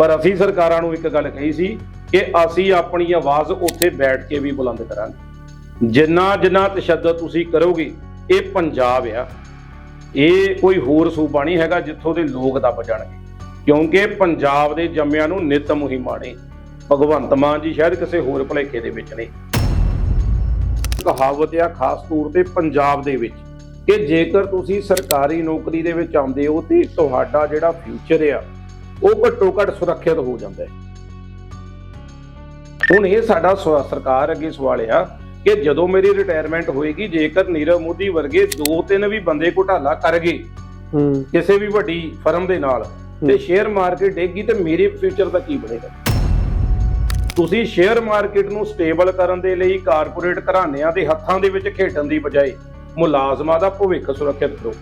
ਪਰ ਅਸੀਂ ਸਰਕਾਰਾਂ ਨੂੰ ਇੱਕ ਗੱਲ ਕਹੀ ਸੀ ਕਿ ਅਸੀਂ ਆਪਣੀ ਆਵਾਜ਼ ਉੱਥੇ ਬੈਠ ਕੇ ਵੀ ਬੁਲੰਦ ਕਰਾਂਗੇ। ਜਿੰਨਾ ਜਿੰਨਾ ਤਸ਼ੱਦਦ ਤੁਸੀਂ ਕਰੋਗੇ, ਇਹ ਪੰਜਾਬ ਆ। ਇਹ ਕੋਈ ਹੋਰ ਸੂਬਾ ਨਹੀਂ ਹੈਗਾ ਜਿੱਥੋਂ ਦੇ ਲੋਕ ਦੱਬ ਜਾਣਗੇ। ਕਿਉਂਕਿ ਪੰਜਾਬ ਦੇ ਜੰਮਿਆਂ ਨੂੰ ਨਿਤ ਮੁਹਿੰਮਾਂ ਨੇ ਭਗਵੰਤ ਮਾਨ ਜੀ ਸ਼ਾਇਦ ਕਿਸੇ ਹੋਰ ਭਲੇਖੇ ਦੇ ਵਿੱਚ ਨੇ। ਕਹਾਵਤ ਆ ਖਾਸ ਤੌਰ ਤੇ ਪੰਜਾਬ ਦੇ ਵਿੱਚ ਕਿ ਜੇਕਰ ਤੁਸੀਂ ਸਰਕਾਰੀ ਨੌਕਰੀ ਦੇ ਵਿੱਚ ਆਉਂਦੇ ਹੋ ਤੇ ਤੁਹਾਡਾ ਜਿਹੜਾ ਫਿਊਚਰ ਆ ਉਹ ਘੱਟੋ ਘੱਟ ਸੁਰੱਖਿਅਤ ਹੋ ਜਾਂਦਾ ਹੈ। ਹੁਣ ਇਹ ਸਾਡਾ ਸਰਕਾਰ ਅੱਗੇ ਸਵਾਲ ਆ ਕਿ ਜਦੋਂ ਮੇਰੀ ਰਿਟਾਇਰਮੈਂਟ ਹੋਏਗੀ ਜੇਕਰ ਨੀਰਵ ਮੋਦੀ ਵਰਗੇ ਦੋ ਤਿੰਨ ਵੀ ਬੰਦੇ ਘੁਟਾਲਾ ਕਰ ਗਏ ਹੂੰ। ਕਿਸੇ ਵੀ ਵੱਡੀ ਫਰਮ ਦੇ ਨਾਲ ਤੇ ਸ਼ੇਅਰ ਮਾਰਕੀਟ ਡੇਗੀ ਤੇ ਮੇਰੇ ਫਿਊਚਰ ਦਾ ਕੀ ਬਣੇਗਾ? ਤੁਸੀਂ ਸ਼ੇਅਰ ਮਾਰਕੀਟ ਨੂੰ ਸਟੇਬਲ ਕਰਨ ਦੇ ਲਈ ਕਾਰਪੋਰੇਟ ਘਰਾਣਿਆਂ ਦੇ ਹੱਥਾਂ ਦੇ ਵਿੱਚ ਖੇਡਣ ਦੀ ਬਜਾਏ ਮੁਲਾਜ਼ਮਾਂ ਦਾ ਭਵਿੱਖ ਸੁਰੱਖਿਅਤ ਕਰੋ।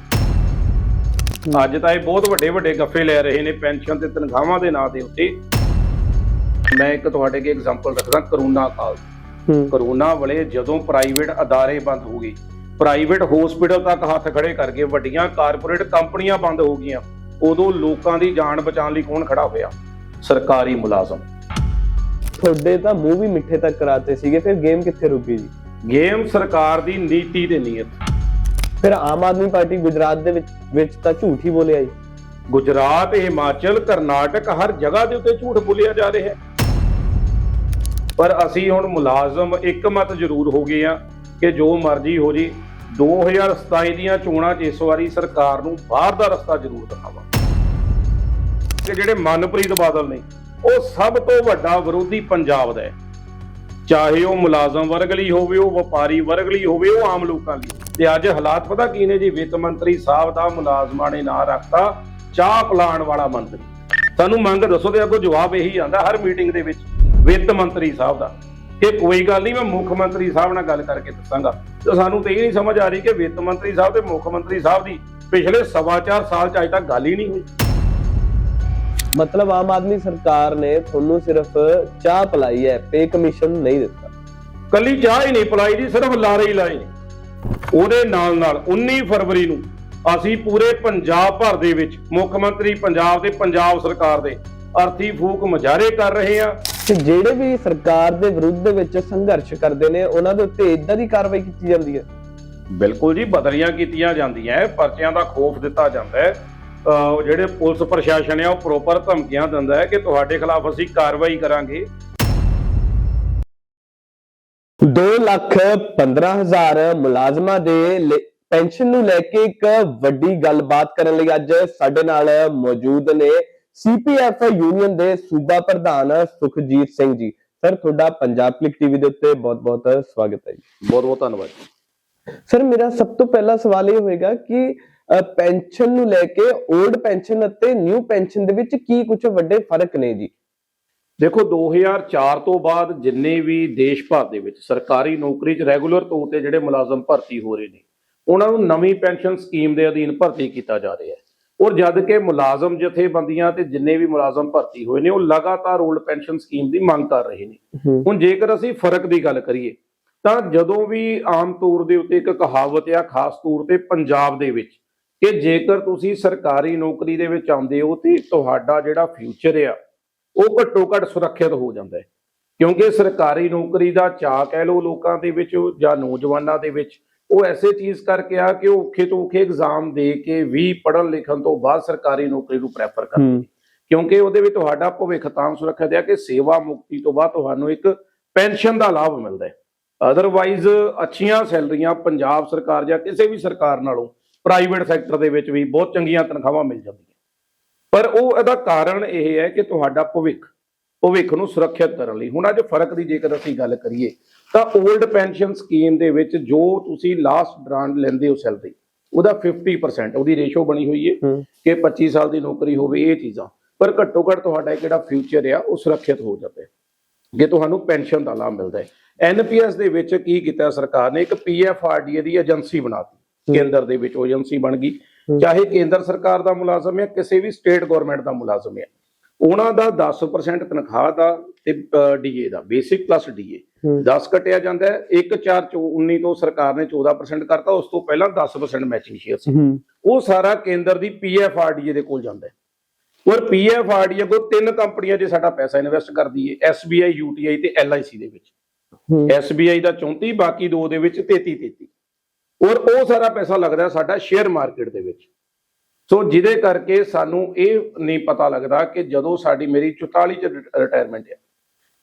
ਅੱਜ ਤਾਂ ਇਹ ਬਹੁਤ ਵੱਡੇ ਵੱਡੇ ਗੱਫੇ ਲੈ ਰਹੇ ਨੇ ਪੈਨਸ਼ਨ ਤੇ ਤਨਖਾਹਾਂ ਦੇ ਨਾਂ ਦੇ ਉੱਤੇ ਮੈਂ ਇੱਕ ਤੁਹਾਡੇ ਅੱਗੇ ਐਗਜ਼ਾਮਪਲ ਰੱਖਦਾ ਕਰੋਨਾ ਕਾਲ। ਕਰੋਨਾ ਵੇਲੇ ਜਦੋਂ ਪ੍ਰਾਈਵੇਟ ਅਦਾਰੇ ਬੰਦ ਹੋ ਗਏ ਪ੍ਰਾਈਵੇਟ ਹਸਪੀਟਲ ਤੱਕ ਹੱਥ ਖੜੇ ਕਰਕੇ ਵੱਡੀਆਂ ਕਾਰਪੋਰੇਟ ਕੰਪਨੀਆਂ ਬੰਦ ਹੋ ਗਈਆਂ ਉਦੋਂ ਲੋਕਾਂ ਦੀ ਜਾਨ ਬਚਾਉਣ ਲਈ ਕੌਣ ਖੜਾ ਹੋਇਆ? ਸਰਕਾਰੀ ਮੁਲਾਜ਼ਮ। ਤੁਹਾਡੇ ਤਾਂ ਮੂੰਹ ਵੀ ਮਿੱਠੇ ਤੱਕ ਕਰਾਤੇ ਸੀਗੇ ਫਿਰ ਗੇਮ ਕਿੱਥੇ ਰੁਕ ਗਈ ਜੀ? ਗੇਮ ਸਰਕਾਰ ਦੀ ਨੀਤੀ ਤੇ ਨੀਅਤ ਫਿਰ ਆਮ ਆਦਮੀ ਪਾਰਟੀ ਗੁਜਰਾਤ ਦੇ ਵਿੱਚ ਵਿੱਚ ਤਾਂ ਝੂਠ ਹੀ ਬੋਲਿਆ ਜੀ। ਗੁਜਰਾਤ, ਹਿਮਾਚਲ, ਕਰਨਾਟਕ ਹਰ ਜਗ੍ਹਾ ਦੇ ਉੱਤੇ ਝੂਠ ਬੋਲਿਆ ਜਾ ਰਿਹਾ ਹੈ। ਪਰ ਅਸੀਂ ਹੁਣ ਮੁਲਾਜ਼ਮ ਇੱਕ ਮਤ ਜ਼ਰੂਰ ਹੋ ਗਏ ਆ ਕਿ ਜੋ ਮਰਜ਼ੀ ਹੋ ਜੀ 2027 ਦੀਆਂ ਚੋਣਾਂ 'ਚ ਇਸ ਵਾਰੀ ਸਰਕਾਰ ਨੂੰ ਬਾਹਰ ਦਾ ਰਸਤਾ ਜ਼ਰੂਰ ਦਿਖਾਵਾ। ਕਿ ਜਿਹੜੇ ਮਨਪ੍ਰੀਤ ਬਾਦਲ ਨੇ, ਉਹ ਸਭ ਤੋਂ ਵੱਡਾ ਵਿਰੋਧੀ ਪੰਜਾਬ ਦਾ ਹੈ। ਚਾਹੇ ਉਹ ਮੁਲਾਜ਼ਮ ਵਰਗ ਲਈ ਹੋਵੇ, ਉਹ ਵਪਾਰੀ ਵਰਗ ਲਈ ਹੋਵੇ, ਉਹ ਆਮ ਲੋਕਾਂ ਲਈ। ਤੇ ਅੱਜ ਹਾਲਾਤ ਪਤਾ ਕੀ ਨੇ ਜੀ? ਵਿੱਤ ਮੰਤਰੀ ਸਾਹਿਬ ਦਾ ਮੁਲਾਜ਼ਮਾਂ ਨੇ ਨਾਂ ਰੱਖਤਾ ਚਾਹ ਪਲਾਣ ਵਾਲਾ ਮੰਤਰੀ। ਸਾਨੂੰ ਮੰਗ ਦੱਸੋ ਤੇ ਅੱਗੋਂ ਜਵਾਬ ਇਹੀ ਆਂਦਾ ਹਰ ਮੀਟਿੰਗ ਦੇ ਵਿੱਚ ਵਿੱਤ ਮੰਤਰੀ ਸਾਹਿਬ ਦਾ। ਕਿ ਕੋਈ ਗੱਲ ਨਹੀਂ, ਮੈਂ ਮੁੱਖ ਮੰਤਰੀ ਸਾਹਿਬ ਨਾਲ ਗੱਲ ਕਰਕੇ ਦੱਸਾਂਗਾ। ਤੇ ਸਾਨੂੰ ਤੇ ਇਹ ਨਹੀਂ ਸਮਝ ਆ ਰਹੀ ਕਿ ਵਿੱਤ ਮੰਤਰੀ ਸਾਹਿਬ ਤੇ ਮੁੱਖ ਮੰਤਰੀ ਸਾਹਿਬ ਦੀ ਪਿਛਲੇ ਸਵਾ ਚਾਰ ਸਾਲ ਚ ਅਜੇ ਤੱਕ ਗੱਲ ਹੀ ਨਹੀਂ ਹੋਈ। ਮਤਲਬ ਆਮ ਆਦਮੀ ਸਰਕਾਰ ਨੇ ਤੁਹਾਨੂੰ ਸਿਰਫ ਚਾਹ ਪਲਾਈ ਹੈ ਪੇ ਕਮਿਸ਼ਨ ਨਹੀਂ ਦਿੱਤਾ। ਕੱਲੀ ਚਾਹ ਹੀ ਨਹੀਂ ਪਲਾਈ ਦੀ ਸਿਰਫ ਲਾਰੇ ਹੀ ਲਾਏ। ਉਹਦੇ ਨਾਲ ਨਾਲ 19 ਫਰਵਰੀ ਨੂੰ ਅਸੀਂ ਪੂਰੇ ਪੰਜਾਬ ਭਰ ਦੇ ਵਿੱਚ ਮੁੱਖ ਮੰਤਰੀ ਪੰਜਾਬ ਤੇ ਪੰਜਾਬ ਸਰਕਾਰ ਦੇ ਅਰਥੀ ਫੂਕ ਮੁਜ਼ਾਹਰੇ ਕਰ ਰਹੇ ਆ ਤੇ ਜਿਹੜੇ ਵੀ ਸਰਕਾਰ ਦੇ ਵਿਰੁੱਧ ਦੇ ਵਿੱਚ ਸੰਘਰਸ਼ ਕਰਦੇ ਨੇ ਉਹਨਾਂ ਦੇ ਉੱਤੇ ਇਦਾਂ ਦੀ ਕਾਰਵਾਈ ਕੀਤੀ ਜਾਂਦੀ ਹੈ? ਬਿਲਕੁਲ ਜੀ ਬਦਲੀਆਂ ਕੀਤੀਆਂ ਜਾਂਦੀਆਂ ਹੈ ਪਰਚਿਆਂ ਦਾ ਖੋਫ ਦਿੱਤਾ ਜਾਂਦਾ ਹੈ। ਜਿਹੜੇ ਪੁਲਿਸ ਪ੍ਰਸ਼ਾਸਨ ਹੈ ਉਹ ਪ੍ਰੋਪਰ ਧਮਕੀਆਂ ਦਿੰਦਾ ਹੈ ਕਿ ਤੁਹਾਡੇ ਖਿਲਾਫ ਅਸੀਂ ਕਾਰਵਾਈ ਕਰਾਂਗੇ। 2 ਲੱਖ 15 ਹਜ਼ਾਰ ਮੁਲਾਜ਼ਮਾਂ ਦੇ ਪੈਨਸ਼ਨ ਨੂੰ ਲੈ ਕੇ ਇੱਕ ਵੱਡੀ ਗੱਲਬਾਤ ਕਰਨ ਲਈ ਅੱਜ ਸਾਡੇ ਨਾਲ ਮੌਜੂਦ ਨੇ ਸੀਪੀਐਫ ਯੂਨੀਅਨ ਦੇ ਸੂਬਾ ਪ੍ਰਧਾਨ ਸੁਖਜੀਤ ਸਿੰਘ ਜੀ। ਸਰ ਤੁਹਾਡਾ ਪੰਜਾਬ ਕਲਿਕ ਟੀਵੀ ਦੇ ਉੱਤੇ ਬਹੁਤ-ਬਹੁਤ ਸਵਾਗਤ ਹੈ ਜੀ। ਬਹੁਤ ਬਹੁਤ ਧੰਨਵਾਦ ਸਰ ਮੇਰਾ ਸਭ ਤੋਂ ਪਹਿਲਾ ਸਵਾਲ ਇਹ ਹੋਏਗਾ ਕਿ ਪੈਨਸ਼ਨ ਨੂੰ ਲੈ ਕੇ 올ਡ ਪੈਨਸ਼ਨ ਅਤੇ ਨਿਊ ਪੈਨਸ਼ਨ ਦੇ ਵਿੱਚ ਕੀ ਕੁਝ ਵੱਡੇ ਫ਼ਰਕ ਨੇ ਜੀ? ਦੇਖੋ 2004 ਤੋਂ ਬਾਅਦ ਜਿੰਨੇ ਵੀ ਦੇਸ਼ ਭਰ ਦੇ ਵਿੱਚ ਸਰਕਾਰੀ ਨੌਕਰੀ 'ਚ ਰੈਗੂਲਰ ਤੌਰ ਤੇ ਜਿਹੜੇ ਮੁਲਾਜ਼ਮ ਭਰਤੀ ਹੋ ਰਹੇ ਨੇ ਉਹਨਾਂ ਨੂੰ ਨਵੀਂ ਪੈਨਸ਼ਨ ਸਕੀਮ ਦੇ ਅਧੀਨ ਭਰਤੀ ਕੀਤਾ ਜਾ ਰਿਹਾ ਹੈ। ਔਰ ਜਦ ਕਿ ਮੁਲਾਜ਼ਮ ਜਥੇਬੰਦੀਆਂ ਤੇ ਜਿੰਨੇ ਵੀ ਮੁਲਾਜ਼ਮ ਭਰਤੀ ਹੋਏ ਨੇ ਉਹ ਲਗਾਤਾਰ 올ਡ ਪੈਨਸ਼ਨ ਸਕੀਮ ਦੀ ਮੰਗ ਕਰ ਰਹੇ ਨੇ। ਹੁਣ ਜੇਕਰ ਅਸੀਂ ਫ਼ਰਕ ਦੀ ਗੱਲ ਕਰੀਏ ਤਾਂ ਜਦੋਂ ਵੀ ਆਮ ਤੌਰ ਦੇ ਉੱਤੇ ਇੱਕ ਕਹਾਵਤ ਆ ਖਾਸ ਤੌਰ ਤੇ ਪੰਜਾਬ ਦੇ ਵਿੱਚ ਕਿ ਜੇਕਰ ਤੁਸੀਂ ਸਰਕਾਰੀ ਨੌਕਰੀ ਦੇ ਵਿੱਚ ਆਉਂਦੇ ਹੋ ਤੇ ਤੁਹਾਡਾ ਜਿਹੜਾ ਫਿਊਚਰ ਆ ਉਹ ਘੱਟੋ ਘੱਟ ਸੁਰੱਖਿਅਤ ਹੋ ਜਾਂਦਾ ਹੈ। ਕਿਉਂਕਿ ਸਰਕਾਰੀ ਨੌਕਰੀ ਦਾ ਚਾਅ ਕਹਿ ਲਓ ਲੋਕਾਂ ਦੇ ਵਿੱਚ ਜਾਂ ਨੌਜਵਾਨਾਂ ਦੇ ਵਿੱਚ ਉਹ ਐਸੇ ਚੀਜ਼ ਕਰਕੇ ਆ ਕਿ ਉਹ ਔਖੇ ਤੋਂ ਔਖੇ ਐਗਜ਼ਾਮ ਦੇ ਕੇ ਵੀ ਪੜ੍ਹਨ ਲਿਖਣ ਤੋਂ ਬਾਅਦ ਸਰਕਾਰੀ ਨੌਕਰੀ ਨੂੰ ਪ੍ਰੈਫਰ ਕਰਦੇ ਕਿਉਂਕਿ ਉਹਦੇ ਵਿੱਚ ਤੁਹਾਡਾ ਭਵਿੱਖ ਤਾਂ ਸੁਰੱਖਿਅਤ ਹੈ ਕਿ ਸੇਵਾ ਮੁਕਤੀ ਤੋਂ ਬਾਅਦ ਤੁਹਾਨੂੰ ਇੱਕ ਪੈਨਸ਼ਨ ਦਾ ਲਾਭ ਮਿਲਦਾ ਹੈ। ਅਦਰਵਾਈਜ਼ ਅੱਛੀਆਂ ਸੈਲਰੀਆਂ ਪੰਜਾਬ ਸਰਕਾਰ ਜਾਂ ਕਿਸੇ ਵੀ ਸਰਕਾਰ ਨਾਲੋਂ ਪ੍ਰਾਈਵੇਟ ਸੈਕਟਰ ਦੇ ਵਿੱਚ ਵੀ ਬਹੁਤ ਚੰਗੀਆਂ ਤਨਖਾਹਾਂ ਮਿਲ ਜਾਂਦੀਆਂ। ਪਰ ਉਹ ਇਹਦਾ ਕਾਰਨ ਇਹ ਹੈ ਕਿ ਤੁਹਾਡਾ ਭਵਿੱਖ ਭਵਿੱਖ ਨੂੰ ਸੁਰੱਖਿਅਤ ਕਰਨ ਲਈ। ਹੁਣ ਅੱਜ ਫ਼ਰਕ ਦੀ ਜੇਕਰ ਅਸੀਂ ਗੱਲ ਕਰੀਏ ਤਾਂ 올ਡ ਪੈਨਸ਼ਨ ਸਕੀਮ ਦੇ ਵਿੱਚ ਜੋ ਤੁਸੀਂ ਲਾਸਟ ਡਰਾਂਡ ਲੈਂਦੇ ਹੋ ਸੈਲਰੀ ਉਹਦਾ 50% ਉਹਦੀ ਰੇਸ਼ੋ ਬਣੀ ਹੋਈ ਹੈ ਕਿ 25 ਸਾਲ ਦੀ ਨੌਕਰੀ ਹੋਵੇ ਇਹ ਚੀਜ਼ਾਂ। ਪਰ ਘੱਟੋ ਘੱਟ ਤੁਹਾਡਾ ਜਿਹੜਾ ਫਿਊਚਰ ਆ ਉਹ ਸੁਰੱਖਿਅਤ ਹੋ ਹੈ ਕਿ ਤੁਹਾਨੂੰ ਪੈਨਸ਼ਨ ਦਾ ਲਾਭ ਮਿਲਦਾ ਹੈ। ਐਨਪੀਐਸ ਦੇ ਵਿੱਚ ਕੀ ਕੀਤਾ ਸਰਕਾਰ ਨੇ? ਇੱਕ ਪੀਐਫਆਰਡੀਏ ਦੀ ਏਜੰਸੀ ਬਣਾਤੀ ਕੇਂਦਰ ਦੇ ਵਿੱਚ ਏਜੰਸੀ ਬਣ ਗਈ। ਚਾਹੇ ਕੇਂਦਰ ਸਰਕਾਰ ਦਾ ਮੁਲਾਜ਼ਮ ਹੈ ਕਿਸੇ ਵੀ ਸਟੇਟ ਗਵਰਨਮੈਂਟ ਦਾ ਮੁਲਾਜ਼ਮ ਹੈ ਉਹਨਾਂ ਦਾ 10% ਤਨਖਾਹ ਦਾ ਤੇ ਡੀਏ ਦਾ ਬੇਸਿਕ ਪਲੱਸ ਡੀਏ ਹੂੰ। 10 ਕੱਟਿਆ ਜਾਂਦਾ ਹੈ 1 4 19 ਤੋਂ ਸਰਕਾਰ ਨੇ 14% ਕਰਤਾ ਉਸ ਤੋਂ ਪਹਿਲਾਂ 10% ਮੈਚਿੰਗ ਸ਼ੇਅਰ ਸੀ ਉਹ ਸਾਰਾ ਕੇਂਦਰ ਦੀ ਪੀਐਫਆਰਡੀਏ ਦੇ ਕੋਲ ਜਾਂਦਾ ਹੈ। ਔਰ ਪੀਐਫਆਰਡੀ ਅੱਗੋਂ ਤਿੰਨ ਕੰਪਨੀਆਂ 'ਚ ਸਾਡਾ ਪੈਸਾ ਇਨਵੈਸਟ ਕਰਦੀ ਹੈ SBI UTI ਤੇ LIC ਦੇ ਵਿੱਚ। SBI ਦਾ 34 ਬਾਕੀ ਦੋ ਦੇ ਵਿੱਚ 33 33 ਔਰ ਉਹ ਸਾਰਾ ਪੈਸਾ ਲੱਗਦਾ ਸਾਡਾ ਸ਼ੇਅਰ ਮਾਰਕੀਟ ਦੇ ਵਿੱਚ। ਸੋ ਜਿਹਦੇ ਕਰਕੇ ਸਾਨੂੰ ਇਹ ਨਹੀਂ ਪਤਾ ਲੱਗਦਾ ਕਿ ਜਦੋਂ ਸਾਡੀ ਮੇਰੀ 44 ਚ ਰਿਟਾਇਰਮੈਂਟ ਹੈ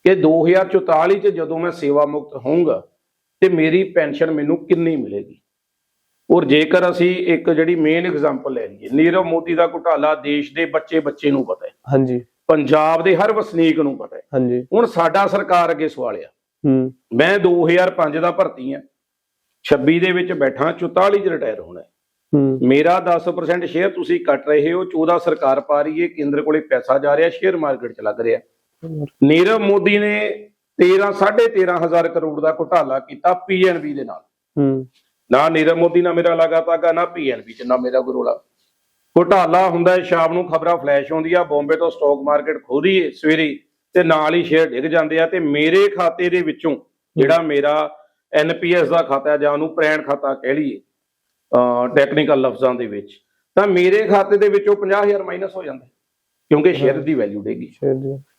ਕਿ 2044 ਚ ਜਦੋਂ ਮੈਂ ਸੇਵਾ ਮੁਕਤ ਹੋਊਂਗਾ ਤੇ ਮੇਰੀ ਪੈਨਸ਼ਨ ਮੈਨੂੰ ਕਿੰਨੀ ਮਿਲੇਗੀ? ਔਰ ਜੇਕਰ ਅਸੀਂ ਇੱਕ ਜਿਹੜੀ ਮੇਨ ਐਗਜ਼ਾਮਪਲ ਲੈ ਲਈਏ ਨੀਰਵ ਮੋਦੀ ਦਾ ਘੁਟਾਲਾ ਦੇਸ਼ ਦੇ ਬੱਚੇ ਬੱਚੇ ਨੂੰ ਪਤਾ ਹੈ। ਹਾਂਜੀ। ਪੰਜਾਬ ਦੇ ਹਰ ਵਸਨੀਕ ਨੂੰ ਪਤਾ ਹੈ। ਹਾਂਜੀ। ਹੁਣ ਸਾਡਾ ਸਰਕਾਰ ਅੱਗੇ ਸਵਾਲ ਆ। ਹੂੰ। ਮੈਂ 2005 ਦਾ ਭਰਤੀ ਆ 26 ਦੇ ਵਿੱਚ ਬੈਠਾ 44 ਚ ਰਿਟਾਇਰ ਹੋਣਾ ਮੇਰਾ 10% ਸ਼ੇਅਰ ਤੁਸੀਂ ਕੱਟ ਰਹੇ ਹੋ 14 ਸਰਕਾਰ ਪਾ ਰਹੀ ਹੈ ਕੇਂਦਰ ਕੋਲੇ ਪੈਸਾ ਜਾ ਰਿਹਾ ਸ਼ੇਅਰ ਮਾਰਕੀਟ ਚ ਲੱਗ ਰਿਹਾ। ਨੀਰਵ ਮੋਦੀ ਨੇ 13 13.5 ਹਜ਼ਾਰ ਕਰੋੜ ਦਾ ਘੁਟਾਲਾ ਕੀਤਾ ਪੀਐਨਬੀ ਦੇ ਨਾਲ। ਨਾ ਨੀਰਵ ਮੋਦੀ ਨਾਲ ਮੇਰਾ ਲਗਾਤਾਰ ਨਾ ਪੀਐਨਬੀ ਚ ਨਾ ਮੇਰਾ ਗਰੋਲਾ ਘੁਟਾਲਾ ਹੁੰਦਾ ਹੈ ਸ਼ਾਮ ਨੂੰ ਖਬਰਾਂ ਫਲੈਸ਼ ਹੁੰਦੀਆਂ ਬੰਬੇ ਤੋਂ ਸਟਾਕ ਮਾਰਕੀਟ ਖੋਦੀ ਸਵੇਰੇ ਤੇ ਨਾਲ ਹੀ ਸ਼ੇਅਰ ਡਿੱਗ ਜਾਂਦੇ ਆ ਤੇ ਮੇਰੇ ਖਾਤੇ ਦੇ ਵਿੱਚੋਂ ਜਿਹੜਾ ਮੇਰਾ ਐਨਪੀਐਸ ਦਾ ਖਾਤਾ ਜਾਂ ਉਹਨੂੰ ਪ੍ਰੈਣ ਖਾਤਾ ਕਹਿ ਲਈਏ ਟੈਕਨੀਕਲ ਲਫ਼ਜ਼ਾਂ ਦੇ ਵਿੱਚ ਤਾਂ ਮੇਰੇ ਖਾਤੇ ਦੇ ਵਿੱਚੋਂ 50000 ਮਾਈਨਸ ਹੋ ਜਾਂਦਾ ਕਿਉਂਕਿ ਸ਼ੇਅਰ ਦੀ ਵੈਲਿਊ ਡੇਗੀ।